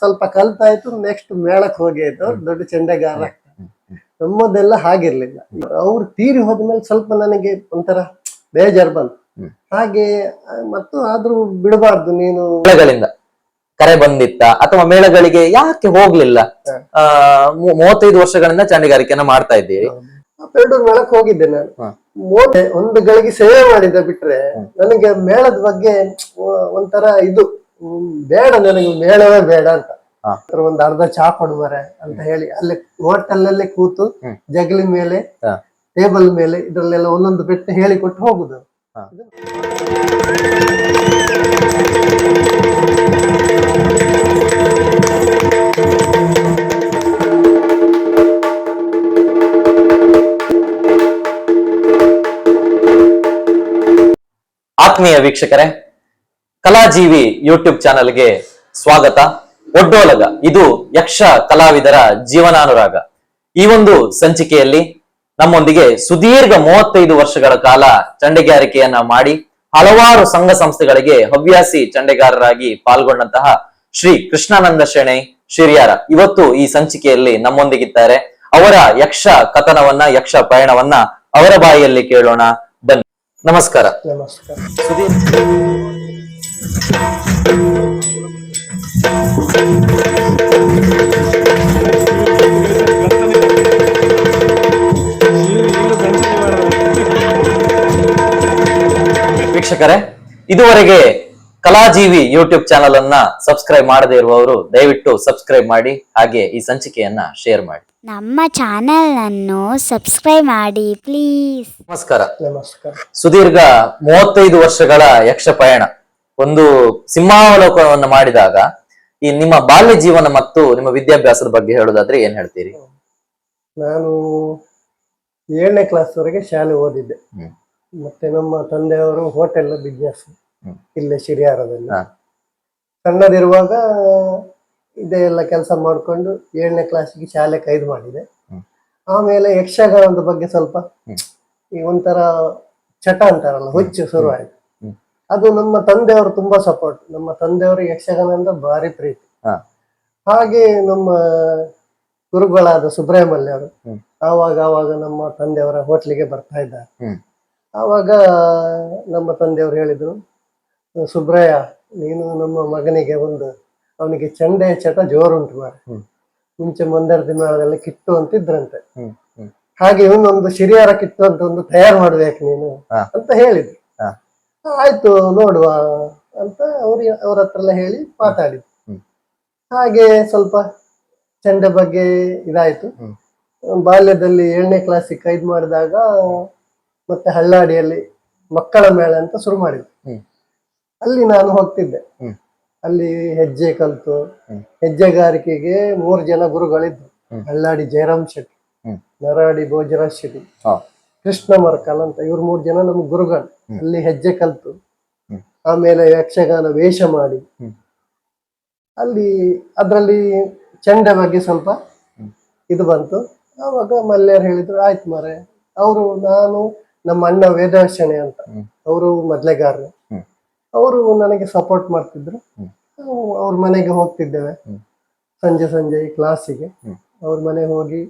ಸ್ವಲ್ಪ ಕಲ್ತಾಯ್ತು ನೆಕ್ಸ್ಟ್ ಮೇಳಕ್ಕೆ ಹೋಗಿ ಆಯ್ತು ಅವ್ರು ದೊಡ್ಡ ಚಂಡೆಗಾರ. ನಮ್ಮದೆಲ್ಲ ಹಾಗಿರ್ಲಿಲ್ಲ. ಅವ್ರು ತೀರಿ ಹೋದ್ಮೇಲೆ ಸ್ವಲ್ಪ ನನಗೆ ಒಂಥರ ಬೇಜಾರು ಬಂತು. ಹಾಗೆ ಮತ್ತು ಆದ್ರೂ ಬಿಡಬಾರ್ದು ನೀನು ಮೇಳಗಳಿಂದ ಕರೆ ಬಂದಿತ್ತ ಅಥವಾ ಮೇಳಗಳಿಗೆ ಯಾಕೆ ಹೋಗ್ಲಿಲ್ಲ. ಆ ಮೂವತ್ತೈದು ವರ್ಷಗಳಿಂದ ಚಂಡಿಗಾರಿಕೆಯನ್ನ ಮಾಡ್ತಾ ಇದ್ದೀವಿ ಪೆರಡೂರು ಮೇಳಕ್ಕೆ ಹೋಗಿದ್ದೆ ನಾನು. ಒಂದು ಗಳಿಗೆ ಸೇವೆ ಮಾಡಿದ ಬಿಟ್ರೆ ನನಗೆ ಮೇಳದ ಬಗ್ಗೆ ಒಂಥರ ಇದು. ಬೇಡ ನನಗೆ ಮೇಳವೇ ಬೇಡ ಅಂತ. ಒಂದು ಅರ್ಧ ಚಾ ಕೊಡುವರೆ ಅಂತ ಹೇಳಿ ಅಲ್ಲಿ ಹೋಟೆಲಲ್ಲೇ ಕೂತು ಜಗಲಿ ಮೇಲೆ. ಟೇಬಲ್ ಮೇಲೆ ಇದರಲ್ಲೆಲ್ಲ ಒಂದೊಂದು ಪೆಟ್ಟು ಹೇಳಿಕೊಟ್ಟು ಹೋಗುದು ಆತ್ಮೀಯ ವೀಕ್ಷಕರೇ ಕಲಾಜೀವಿ ಯೂಟ್ಯೂಬ್ ಚಾನೆಲ್ಗೆ ಸ್ವಾಗತ. ಒಡ್ಡೋಲಗ ಇದು ಯಕ್ಷ ಕಲಾವಿದರ ಜೀವನಾನುರಾಗ. ಈ ಒಂದು ಸಂಚಿಕೆಯಲ್ಲಿ ನಮ್ಮೊಂದಿಗೆ ಸುದೀರ್ಘ ಮೂವತ್ತೈದು ವರ್ಷಗಳ ಕಾಲ ಚಂಡೆಗಾರಿಕೆಯನ್ನ ಮಾಡಿ ಹಲವಾರು ಸಂಘ ಸಂಸ್ಥೆಗಳಿಗೆ ಹವ್ಯಾಸಿ ಚಂಡೆಗಾರರಾಗಿ ಪಾಲ್ಗೊಂಡಂತಹ ಶ್ರೀ ಕೃಷ್ಣಾನಂದ ಶೆಣೈ ಶಿರಿಯಾರ ಇವತ್ತು ಈ ಸಂಚಿಕೆಯಲ್ಲಿ ನಮ್ಮೊಂದಿಗಿದ್ದಾರೆ. ಅವರ ಯಕ್ಷ ಕಥನವನ್ನ ಯಕ್ಷ ಪಯಣವನ್ನ ಅವರ ಬಾಯಿಯಲ್ಲಿ ಕೇಳೋಣ. ಬನ್ನಿ. ನಮಸ್ಕಾರ. ನಮಸ್ಕಾರ. ವೀಕ್ಷಕರೇ ಇದುವರೆಗೆ ಕಲಾಜೀವಿ ಯೂಟ್ಯೂಬ್ ಚಾನಲ್ ಅನ್ನ ಸಬ್ಸ್ಕ್ರೈಬ್ ಮಾಡದೇ ಇರುವವರು ದಯವಿಟ್ಟು ಸಬ್ಸ್ಕ್ರೈಬ್ ಮಾಡಿ ಹಾಗೆ ಈ ಸಂಚಿಕೆಯನ್ನ ಶೇರ್ ಮಾಡಿ. ನಮ್ಮ ಚಾನೆಲನ್ನು ಸಬ್ಸ್ಕ್ರೈಬ್ ಮಾಡಿ ಪ್ಲೀಸ್ ನಮಸ್ಕಾರ. ನಮಸ್ಕಾರ. ಸುದೀರ್ಘ ಮೂವತ್ತೈದು ವರ್ಷಗಳ ಯಕ್ಷ ಪಯಣ. ಒಂದು ಸಿಂಹಾವಲೋಕನವನ್ನು ಮಾಡಿದಾಗ ಈ ನಿಮ್ಮ ಬಾಲ್ಯ ಜೀವನ ಮತ್ತು ನಿಮ್ಮ ವಿದ್ಯಾಭ್ಯಾಸದ ಬಗ್ಗೆ ಹೇಳೋದಾದ್ರೆ ಏನ್ ಹೇಳ್ತೀರಿ ನಾನು ಏಳನೇ ಕ್ಲಾಸ್ ವರೆಗೆ ಶಾಲೆ ಓದಿದ್ದೆ ಮತ್ತೆ ನಮ್ಮ ತಂದೆಯವರು ಹೋಟೆಲ್ ಬಿಸ್ನೆಸ್. ಇಲ್ಲೇ ಶಿರಿಯಾರದಲ್ಲಿ. ಸಣ್ಣದಿರುವಾಗ ಇದೇ ಎಲ್ಲ ಕೆಲಸ ಮಾಡಿಕೊಂಡು ಏಳನೇ ಕ್ಲಾಸಿಗೆ ಶಾಲೆ ಕೈದು ಮಾಡಿದೆ ಆಮೇಲೆ ಯಕ್ಷಗಾನದ ಬಗ್ಗೆ ಸ್ವಲ್ಪ. ಈ ಒಂಥರ ಚಟ ಅಂತಾರಲ್ಲ ಹುಚ್ಚು ಶುರುವಾಯಿತು ಹ್ಮ್. ಅದು ನಮ್ಮ ತಂದೆಯವರು ತುಂಬಾ ಸಪೋರ್ಟ್ ನಮ್ಮ ತಂದೆಯವರು ಯಕ್ಷಗಾನ ಅಂದ್ರೆ ಭಾರಿ ಪ್ರೀತಿ ಹಾ. ಹಾಗೆ ನಮ್ಮ ಗುರುಗಳಾದ ಸುಬ್ರಹ್ಮಣ್ಯ ಅವರು ಹ್ಮ್. ಆವಾಗ ಆವಾಗ ನಮ್ಮ ತಂದೆಯವರ ಹೋಟ್ಲಿಗೆ ಬರ್ತಾ ಇದ್ದಾರೆ ಹ್ಮ್. ಆವಾಗ ನಮ್ಮ ತಂದೆಯವರು ಹೇಳಿದ್ರು ಸುಬ್ರಯ್ಯ ನೀನು ನಮ್ಮ ಮಗನಿಗೆ ಒಂದು ಅವನಿಗೆ ಚಂಡೆ ಚಟ ಜೋರುಂಟು ಮಾರೆ ಹ್ಮ್. ಮುಂಚೆ ಮಂದರ್ದಿ ಮೇಳದಲ್ಲಿ ಕಿಟ್ಟು ಅಂತಿದ್ರಂತೆ ಹ್ಮ್, ಹ್ಮ್. ಹಾಗೆ ಇವನೊಂದು ಸಿರಿಯರ ಕಿತ್ತು ಅಂತ ಒಂದು ತಯಾರು ಮಾಡ್ಬೇಕು ನೀನು ಹಾ. ಅಂತ ಹೇಳಿದ್ರು. ಆಯ್ತು ನೋಡುವ ಅಂತ ಅವ್ರ ಅವ್ರ ಹತ್ರ ಎಲ್ಲ ಹೇಳಿ ಮಾತಾಡಿ. ಹಾಗೆ ಸ್ವಲ್ಪ ಚಂಡ ಬಗ್ಗೆ ಇದಾಯ್ತು. ಬಾಲ್ಯದಲ್ಲಿ ಏಳನೇ ಕ್ಲಾಸಿಗೆ ಕೈದ್ ಮಾಡಿದಾಗ ಮತ್ತೆ ಹಳ್ಳಾಡಿಯಲ್ಲಿ ಮಕ್ಕಳ ಮೇಳ ಅಂತ ಶುರು ಮಾಡಿದ್ವಿ. ಅಲ್ಲಿ ನಾನು ಹೋಗ್ತಿದ್ದೆ. ಅಲ್ಲಿ ಹೆಜ್ಜೆ ಕಲ್ತು. ಹೆಜ್ಜೆಗಾರಿಕೆಗೆ ಮೂರು ಜನ ಗುರುಗಳಿದ್ರು. ಹಳ್ಳಾಡಿ ಜಯರಾಮ್ ಶೆಟ್ಟಿ. ನರಾಡಿ ಭೋಜರಾಜ್ ಶೆಟ್ಟಿ. ಕೃಷ್ಣ ಮರಕಲ್ ಅಂತ ಇವ್ರು ಮೂರು ಜನ ನಮ್ ಗುರುಗಳು. ಅಲ್ಲಿ ಹೆಜ್ಜೆ ಕಲ್ತು. ಆಮೇಲೆ ಯಕ್ಷಗಾನ ವೇಷ ಮಾಡಿ. ಅಲ್ಲಿ ಅದರಲ್ಲಿ ಚಂಡೆ ಬಗ್ಗೆ ಸ್ವಲ್ಪ ಇದು ಬಂತು. ಆವಾಗ ಮಲ್ಯರು ಹೇಳಿದ್ರು ಆಯ್ತು ಮಾರೆ ಅವರು ನಾನು ನಮ್ಮ ಅಣ್ಣ ವೇದರ್ಶನೆ ಅಂತ. ಅವರು ಮೊದ್ಲೆಗಾರರು. ಅವರು ನನಗೆ ಸಪೋರ್ಟ್ ಮಾಡ್ತಿದ್ರು. ಅವ್ರ ಮನೆಗೆ ಹೋಗ್ತಿದ್ದೇವೆ. ಸಂಜೆ ಸಂಜೆ ಕ್ಲಾಸಿಗೆ. ಅವ್ರ ಮನೆಗೆ ಹೋಗಿ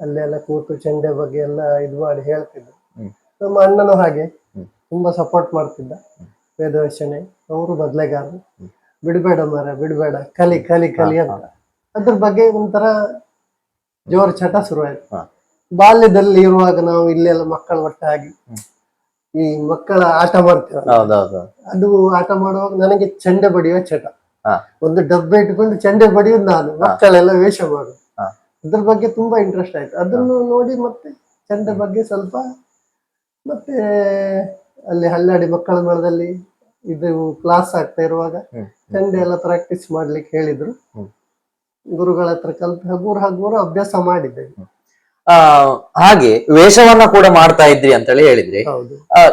ಅಲ್ಲೆಲ್ಲ ಕೂತು ಚೆಂಡೆ ಬಗ್ಗೆ ಎಲ್ಲ ಇದು ಮಾಡಿ ಹೇಳ್ತಿದ್ರು ನಮ್ಮ ಅಣ್ಣನು ಹಾಗೆ. ತುಂಬಾ ಸಪೋರ್ಟ್ ಮಾಡ್ತಿದ್ದ ವೇದವಶನೆ ಅವರು ಮೊದ್ಲೆಗಾರರು ಹ್ಮ್. ಬಿಡಬೇಡ ಮರ ಬಿಡಬೇಡ. ಕಲಿ ಕಲಿ ಕಲಿ ಅಂತ. ಅದ್ರ ಬಗ್ಗೆ ಒಂಥರ ಜೋರ್ ಚಟ ಶುರುವಾಯ್ತು. ಬಾಲ್ಯದಲ್ಲಿ ಇರುವಾಗ ನಾವು ಇಲ್ಲೆಲ್ಲ ಮಕ್ಕಳ ಒಟ್ಟಾಗಿ. ಈ ಮಕ್ಕಳ ಆಟ ಮಾಡ್ತೀವಿ ಅದು ಆಟ ಮಾಡುವಾಗ ನನಗೆ ಚಂಡೆ ಬಡಿಯುವ ಚಟ. ಒಂದು ಡಬ್ಬೆ ಇಟ್ಕೊಂಡು ಚಂಡೆ ಬಡಿಯೋದು ನಾನು. ಮಕ್ಕಳೆಲ್ಲ ವೇಷ ಮಾಡು ಹಾ. ಅದ್ರ ಬಗ್ಗೆ ತುಂಬಾ ಇಂಟ್ರೆಸ್ಟ್ ಆಯ್ತು. ಅದನ್ನು ನೋಡಿ ಮತ್ತೆ ಚಂದ ಬಗ್ಗೆ ಸ್ವಲ್ಪ ಮತ್ತೆ ಅಲ್ಲಿ ಹಳ್ಳಾಡಿ ಮಕ್ಕಳ ಮೇಳದಲ್ಲಿ ಇದು ಕ್ಲಾಸ್ ಆಗ್ತಾ ಇರುವಾಗ. ಚಂಡೆ ಎಲ್ಲ ಪ್ರಾಕ್ಟೀಸ್ ಮಾಡ್ಲಿಕ್ಕೆ ಹೇಳಿದ್ರು. ಗುರುಗಳ ಹತ್ರ ಕಲ್ತು ಹಗೂರು ಹಗೂರು ಅಭ್ಯಾಸ ಮಾಡಿದ್ದೆ. ಆ ಹಾಗೆ ವೇಷವನ್ನ ಕೂಡ ಮಾಡ್ತಾ ಇದ್ರಿ ಅಂತ ಹೇಳಿ ಹೇಳಿದ್ರಿ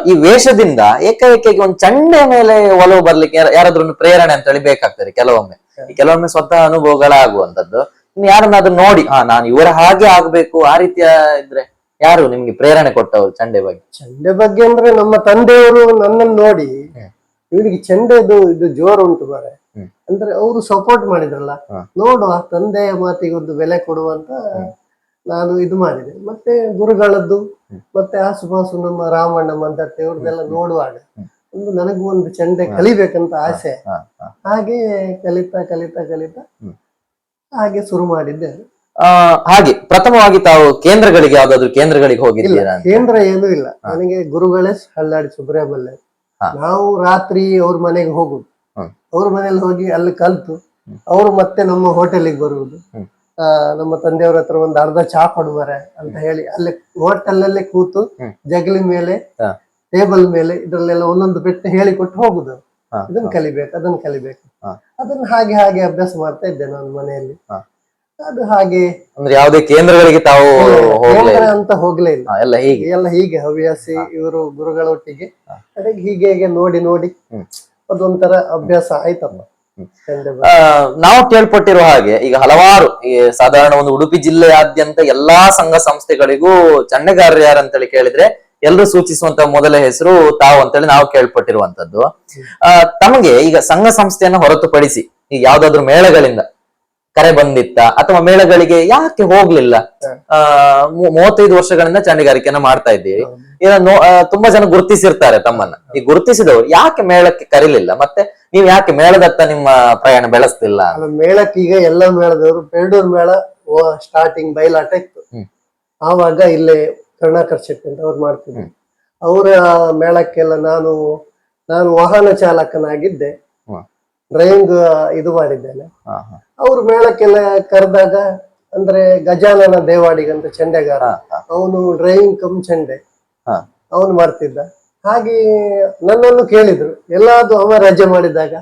ಈ ವೇಷದಿಂದ ಏಕಾಏಕಿಗೆ ಒಂದು ಚಂಡೆ ಮೇಲೆ ಒಲವು ಬರ್ಲಿಕ್ಕೆ ಯಾರ- ಯಾರಾದ್ರೂ ಪ್ರೇರಣೆ ಅಂತ ಹೇಳಿ ಬೇಕಾಗ್ತದೆ ಕೆಲವೊಮ್ಮೆ. ಕೆಲವೊಮ್ಮೆ ಸ್ವತಃ ಅನುಭವಗಳಾಗುವಂತದ್ದು ಯಾರನ್ನಾದ್ರೂ ನೋಡಿ ಹಾ ನಾನು ಇವರ ಹಾಗೆ ಆಗ್ಬೇಕು. ಆ ರೀತಿಯ ಇದ್ರೆ ಯಾರು ನಿಮ್ಗೆ ಪ್ರೇರಣೆ ಕೊಟ್ಟವರು ಚಂಡೆ ಬಗ್ಗೆ? ಚಂಡೆ ಬಗ್ಗೆ ಅಂದ್ರೆ ನಮ್ಮ ತಂದೆಯವರು ನನ್ನನ್ನು ನೋಡಿ ಇವರಿಗೆ ಚಂಡೆದು ಇದು ಜೋರು ಉಂಟು ಮಾರೆ ಅಂದ್ರೆ ಅವರು ಸಪೋರ್ಟ್ ಮಾಡಿದ್ರಲ್ಲ. ನೋಡುವ ತಂದೆಯ ಮಾತಿಗೆ ಒಂದು ಬೆಲೆ ಕೊಡುವಂತ ನಾನು ಇದು ಮಾಡಿದೆ. ಮತ್ತೆ ಗುರುಗಳದ್ದು ಮತ್ತೆ ಆಸುಪಾಸು ನಮ್ಮ ರಾಮಣ್ಣ ಮಂದಟ್ಟೆ ಅವ್ರದ್ದೆಲ್ಲ ನೋಡುವಾಗ ಒಂದು ನನಗೂ ಒಂದು ಚಂಡೆ ಕಲಿಬೇಕಂತ ಆಸೆ. ಹಾಗೆ ಕಲಿತಾ ಕಲಿತಾ ಕಲಿತಾ. ಹಾಗೆ ಶುರು ಮಾಡಿದ್ದೆ. ಹಾಗೆ. ಪ್ರಥಮವಾಗಿ ತಾವು ಕೇಂದ್ರಗಳಿಗೆ ಯಾವ್ದಾದ್ರು ಕೇಂದ್ರಗಳಿಗೆ ಹೋಗಿದ್ದೀರಾ ಕೇಂದ್ರ ಏನು ಇಲ್ಲ. ನನಗೆ ಗುರುಗಳೇ ಹಲ್ಲಾಡಿ ಸುಬ್ರಹ್ಮಣ್ಯ. ನಾವು ರಾತ್ರಿ ಅವ್ರ ಮನೆಗೆ ಹೋಗುದು. ಅವ್ರ ಮನೇಲಿ ಹೋಗಿ ಅಲ್ಲಿ ಕಲ್ತು. ಅವರು ಮತ್ತೆ ನಮ್ಮ ಹೋಟೆಲಿಗೆ ಬರುವುದು. ನಮ್ಮ ತಂದೆಯವ್ರ ಹತ್ರ ಒಂದು ಅರ್ಧ ಚಾ ಕೊಡುವರೆ ಅಂತ ಹೇಳಿ. ಅಲ್ಲಿ ಹೋಟೆಲಲ್ಲೇ ಕೂತು ಹ್ಮ್. ಜಗಲಿ ಮೇಲೆ ಟೇಬಲ್ ಮೇಲೆ ಇದ್ರಲ್ಲೆಲ್ಲ ಒಂದೊಂದು ಪೆಟ್ಟು ಹೇಳಿಕೊಟ್ಟು ಹೋಗುದು. ಇದನ್ನ ಕಲಿಬೇಕು ಅದನ್ನ ಕಲಿಬೇಕು. ಅದನ್ನ ಹಾಗೆ ಹಾಗೆ ಅಭ್ಯಾಸ ಮಾಡ್ತಾ ಇದ್ದೆ ನಾನು ಮನೆಯಲ್ಲಿ. ಅದು ಹಾಗೆ ಅಂದ್ರೆ ಯಾವುದೇ ಕೇಂದ್ರಗಳಿಗೆ ತಾವು ಕೇಂದ್ರ ಅಂತ ಹೋಗ್ಲೇ ಇಲ್ಲ. ಎಲ್ಲ ಹೀಗೆ. ಎಲ್ಲ ಹೀಗೆ ಹವ್ಯಾಸಿ ಇವರು ಗುರುಗಳೊಟ್ಟಿಗೆ. ಕಡೆಗೆ ಹೀಗೆ ಹೀಗೆ ನೋಡಿ ನೋಡಿ. ಅದೊಂಥರ ಅಭ್ಯಾಸ ಆಯ್ತಮ್ಮ ನಾವು ಕೇಳ್ಪಟ್ಟಿರುವ ಹಾಗೆ ಈಗ ಹಲವಾರು ಈ ಸಾಧಾರಣ ಒಂದು ಉಡುಪಿ ಜಿಲ್ಲೆಯಾದ್ಯಂತ ಎಲ್ಲಾ ಸಂಘ ಸಂಸ್ಥೆಗಳಿಗೂ ಚಂಡೆಗಾರರು ಯಾರು ಅಂತೇಳಿ ಕೇಳಿದ್ರೆ ಎಲ್ಲರೂ ಸೂಚಿಸುವಂತ ಮೊದಲ ಹೆಸರು ತಾವು ಅಂತೇಳಿ ನಾವು ಕೇಳ್ಪಟ್ಟಿರುವಂತದ್ದು. ಆ, ತಮಗೆ ಈಗ ಸಂಘ ಸಂಸ್ಥೆಯನ್ನು ಹೊರತುಪಡಿಸಿ ಈಗ ಯಾವ್ದಾದ್ರು ಮೇಳಗಳಿಂದ ಕರೆ ಬಂದಿತ್ತ ಅಥವಾ ಮೇಳಗಳಿಗೆ ಯಾಕೆ ಹೋಗ್ಲಿಲ್ಲ? ಆ ಮೂವತ್ತೈದು ವರ್ಷಗಳಿಂದ ಚಂಡಿಗಾರಿಕೆಯನ್ನ ಮಾಡ್ತಾ ಇದ್ದೀವಿ ತುಂಬಾ ಜನ ಗುರುತಿಸಿರ್ತಾರೆ ತಮ್ಮನ್ನ. ಈ ಗುರುತಿಸಿದವರು ಯಾಕೆ ಮೇಳಕ್ಕೆ ಕರೀಲಿಲ್ಲ? ಮತ್ತೆ ನೀವು ಯಾಕೆ ಮೇಳದತ್ತ ನಿಮ್ಮ ಪ್ರಯಾಣ ಬೆಳೆಸ್ತಿಲ್ಲ? ಮೇಳಕ್ಕೆ ಈಗ ಎಲ್ಲ ಮೇಳದವರು ಬೇಡೂರ್ ಮೇಳ ಸ್ಟಾರ್ಟಿಂಗ್ ಬಯಲಾಟ ಇತ್ತು. ಆವಾಗ ಇಲ್ಲೇ ಕರುಣಾಕರ್ ಶೆಟ್ಟಿ ಅಂತ ಅವ್ರು ಮಾಡ್ತಿದ್ರು. ಅವರ ಮೇಳಕ್ಕೆಲ್ಲ ನಾನು ನಾನು ವಾಹನ ಚಾಲಕನಾಗಿದ್ದೆ. ಡ್ರೈವಿಂಗ್ ಇದು ಮಾಡಿದ್ದೇನೆ. ಅವ್ರ ಮೇಳಕ್ಕೆಲ್ಲ ಕರೆದಾಗ ಅಂದ್ರೆ ಗಜಾನನ ದೇವಾಡಿಗಂತ ಚಂಡೆಗಾರ. ಅವನು ಡ್ರೈವಿಂಗ್ ಕಮ್ ಚಂಡೆ. ಅವನು ಮಾಡ್ತಿದ್ದ. ಹಾಗೆ ನನ್ನನ್ನು ಕೇಳಿದ್ರು. ಎಲ್ಲಾದ್ರು ಅವ ರಜೆ ಮಾಡಿದಾಗ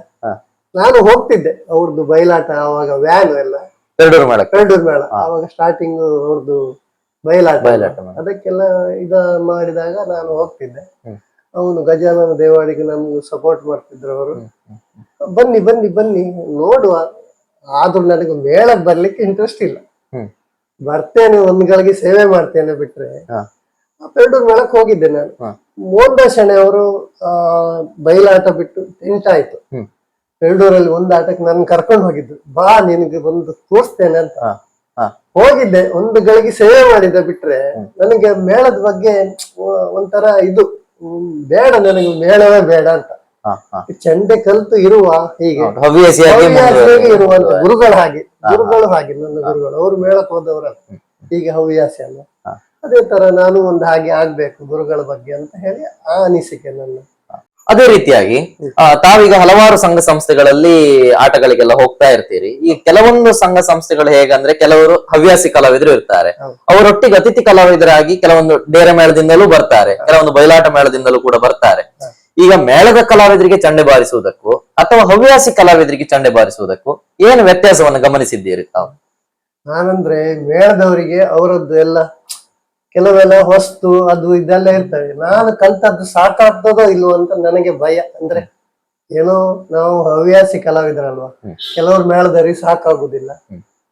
ನಾನು ಹೋಗ್ತಿದ್ದೆ. ಅವ್ರದ್ದು ಬಯಲಾಟ ಅವಾಗ ವ್ಯಾನ್ ಎಲ್ಲ. ಪೆರಡೂರ್ ಮೇಳ. ಅವಾಗ ಸ್ಟಾರ್ಟಿಂಗ್ ಅವ್ರದ್ದು ಬಯಲಾಟ ಬಯಲಾಟ. ಅದಕ್ಕೆಲ್ಲ ಇದ ಮಾಡಿದಾಗ ನಾನು ಹೋಗ್ತಿದ್ದೆ. ಅವನು ಗಜಾನನ ದೇವಾಡಿಗೆ ನಮ್ಗೆ ಸಪೋರ್ಟ್ ಮಾಡ್ತಿದ್ರು ಅವರು. ಬನ್ನಿ ಬನ್ನಿ ಬನ್ನಿ ನೋಡುವ. ಆದ್ರೂ ನನಗೆ ಮೇಳ ಬರ್ಲಿಕ್ಕೆ ಇಂಟ್ರೆಸ್ಟ್ ಇಲ್ಲ. ಬರ್ತೇನೆ ಒಂದ್ಗಳಿಗೆ ಸೇವೆ ಮಾಡ್ತೇನೆ ಬಿಟ್ರೆ. ಪೆರ್ಡೂರ್ ಮೇಳಕ್ಕೆ ಹೋಗಿದ್ದೆ ನಾನು. ಮೋಹನ್ ಶಣೆ ಅವರು ಆ ಬಯಲಾಟ ಬಿಟ್ಟು ಟೆಂಟ್ ಆಯ್ತು ಹ್ಮ್. ಒಂದ್ ಆಟಕ್ಕೆ ನನ್ನ ಕರ್ಕೊಂಡು ಹೋಗಿದ್ದು. ಬಾ ನಿನಗೆ ಬಂದು ತೋರಿಸ್ತೇನೆ ಅಂತ. ಹೋಗಿದ್ದೆ. ಒಂದು ಗಳಿಗೆ ಸೇವೆ ಮಾಡಿದ ಬಿಟ್ರೆ ನನಗೆ ಮೇಳದ ಬಗ್ಗೆ ಒಂಥರ ಇದು ಬೇಡ ನನಗೆ ಮೇಳವೇ ಬೇಡ ಅಂತ. ಚಂಡೆ ಕಲ್ತು ಇರುವ ಹೀಗೆ. ಮುಂದುವರೆ- ಗುರುಗಳು ಹಾಗೆ. ಗುರುಗಳು ಹಾಗೆ ನನ್ನ ಗುರುಗಳು. ಅವ್ರು ಮೇಳಕ್ಕೆ ಹೋದವರ ಹೀಗೆ ಹವ್ಯಾಸ ಅಲ್ಲ. ಅದೇ ತರ ನಾನು ಒಂದು ಹಾಗೆ ಆಗ್ಬೇಕು ಗುರುಗಳ ಬಗ್ಗೆ ಅಂತ ಹೇಳಿ ಆ ಅನಿಸಿಕೆ ನನ್ನ. ಅದೇ ರೀತಿಯಾಗಿ ತಾವೀಗ ಹಲವಾರು ಸಂಘ ಸಂಸ್ಥೆಗಳಲ್ಲಿ ಆಟಗಳಿಗೆಲ್ಲ ಹೋಗ್ತಾ ಇರ್ತೀರಿ. ಈ ಕೆಲವೊಂದು ಸಂಘ ಸಂಸ್ಥೆಗಳು ಹೇಗಂದ್ರೆ ಕೆಲವರು ಹವ್ಯಾಸಿ ಕಲಾವಿದರು ಇರ್ತಾರೆ. ಅವರೊಟ್ಟಿಗೆ ಅತಿಥಿ ಕಲಾವಿದರಾಗಿ ಕೆಲವೊಂದು ಡೇರೆ ಮೇಳದಿಂದಲೂ ಬರ್ತಾರೆ ಕೆಲವೊಂದು ಬಯಲಾಟ ಮೇಳದಿಂದಲೂ ಕೂಡ ಬರ್ತಾರೆ. ಈಗ ಮೇಳದ ಕಲಾವಿದರಿಗೆ ಚಂಡೆ ಬಾರಿಸುವುದಕ್ಕೂ ಅಥವಾ ಹವ್ಯಾಸಿ ಕಲಾವಿದರಿಗೆ ಚಂಡೆ ಬಾರಿಸುವುದಕ್ಕೂ ಏನು ವ್ಯತ್ಯಾಸವನ್ನು ಗಮನಿಸಿದ್ದೀರಿ ತಾವು? ನಾನಂದ್ರೆ ಮೇಳದವರಿಗೆ ಅವರದ್ದು ಎಲ್ಲ ಕೆಲವೆಲ್ಲ ವಸ್ತು ಅದು ಇದೆಲ್ಲ ಇರ್ತವೆ. ನಾನು ಕಲ್ತದ್ದು ಸಾಕಾಗ್ತದೋ ಇಲ್ವೋ ಅಂತ ನನಗೆ ಭಯ. ಅಂದ್ರೆ ಏನೋ ನಾವು ಹವ್ಯಾಸಿ ಕಲಾವಿದರಲ್ವಾ? ಕೆಲವ್ರು ಮೇಳದಲ್ಲಿ ಸಾಕಾಗುದಿಲ್ಲ.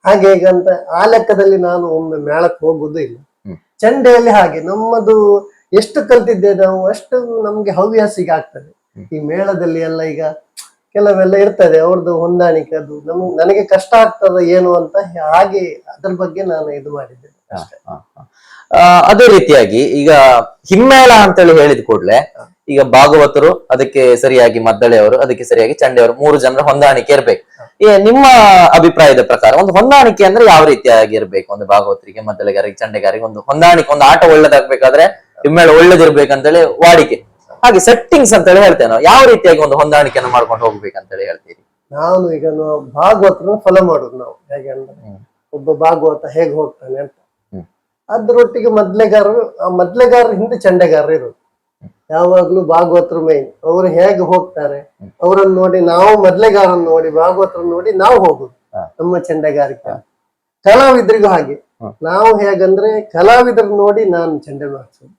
ಹಾಗೆ ಈಗಂತ ಆ ಲೆಕ್ಕದಲ್ಲಿ ನಾನು ಒಮ್ಮೆ ಮೇಳಕ್ಕೆ ಹೋಗುದು ಇಲ್ಲ. ಚಂಡೆಯಲ್ಲಿ ಹಾಗೆ ನಮ್ಮದು ಎಷ್ಟು ಕಲ್ತಿದ್ದೆ ನಾವು ಅಷ್ಟು ನಮ್ಗೆ ಹವ್ಯಾಸಿಗೆ ಆಗ್ತದೆ. ಈ ಮೇಳದಲ್ಲಿ ಎಲ್ಲ ಈಗ ಕೆಲವೆಲ್ಲ ಇರ್ತದೆ. ಅವ್ರದ್ದು ಹೊಂದಾಣಿಕೆ ಅದು ನಮ್ ನನಗೆ ಕಷ್ಟ ಆಗ್ತದ ಏನು ಅಂತ ಹಾಗೆ ಅದ್ರ ಬಗ್ಗೆ ನಾನು ಇದು ಮಾಡಿದ್ದೆ ಅಷ್ಟೇ. ಅದೇ ರೀತಿಯಾಗಿ ಈಗ ಹಿಮ್ಮೇಳ ಅಂತೇಳಿ ಹೇಳಿದ ಕೂಡಲೇ ಈಗ ಭಾಗವತರು ಅದಕ್ಕೆ ಸರಿಯಾಗಿ ಮದ್ದಳೆಯವರು ಅದಕ್ಕೆ ಸರಿಯಾಗಿ ಚಂಡೆಯವರು ಮೂರು ಜನರ ಹೊಂದಾಣಿಕೆ ಇರ್ಬೇಕು. ಏ ನಿಮ್ಮ ಅಭಿಪ್ರಾಯದ ಪ್ರಕಾರ ಒಂದು ಹೊಂದಾಣಿಕೆ ಅಂದ್ರೆ ಯಾವ ರೀತಿಯಾಗಿ ಇರ್ಬೇಕು? ಒಂದು ಭಾಗವತರಿಗೆ ಮದ್ದಳೆಗಾರಿಗೆ ಚಂಡೆಗಾರಿಗೆ ಒಂದು ಹೊಂದಾಣಿಕೆ ಒಂದು ಆಟ ಒಳ್ಳೇದಾಗ್ಬೇಕಾದ್ರೆ ಹಿಮ್ಮೇಳ ಒಳ್ಳೇದಿರ್ಬೇಕಂತೇಳಿ ವಾಡಿಕೆ. ಹಾಗೆ ಸೆಟ್ಟಿಂಗ್ಸ್ ಅಂತೇಳಿ ಹೇಳ್ತೇವೆ ನಾವು. ಯಾವ ರೀತಿಯಾಗಿ ಒಂದು ಹೊಂದಾಣಿಕೆಯನ್ನು ಮಾಡ್ಕೊಂಡು ಹೋಗ್ಬೇಕಂತೇಳಿ ಹೇಳ್ತೀರಿ? ನಾನು ಈಗ ಭಾಗವತರನ್ನು ಫಾಲೋ ಮಾಡೋದು ನಾವು. ಹೇಗೆ ಅಂದ್ರೆ ಒಬ್ಬ ಭಾಗವತ ಹೇಗೆ ಹೋಗ್ತಾನೆ ಅಂತ. ಅದ್ರೊಟ್ಟಿಗೆ ಮೊದ್ಲೆಗಾರರು ಆ ಮೊದ್ಲೆಗಾರರ ಹಿಂದೆ ಚಂಡೆಗಾರರು ಇರೋದು ಯಾವಾಗ್ಲೂ ಭಾಗವತರು ಮೇನ್ ಅವರು ಹೇಗೆ ಹೋಗ್ತಾರೆ ಅವರನ್ನು ನೋಡಿ ನಾವು ಮೊದ್ಲೆಗಾರನ್ನು ನೋಡಿ ಭಾಗವತರನ್ನು ನೋಡಿ ನಾವು ಹೋಗುದು. ನಮ್ಮ ಚಂಡೆಗಾರಿಕೆ. ಕಲಾವಿದರಿಗೂ ಹಾಗೆ. ನಾವು ಹೇಗಂದ್ರೆ ಕಲಾವಿದರು ನೋಡಿ ನಾನು ಚಂಡೆ ಮಾಡಿಸೋದು.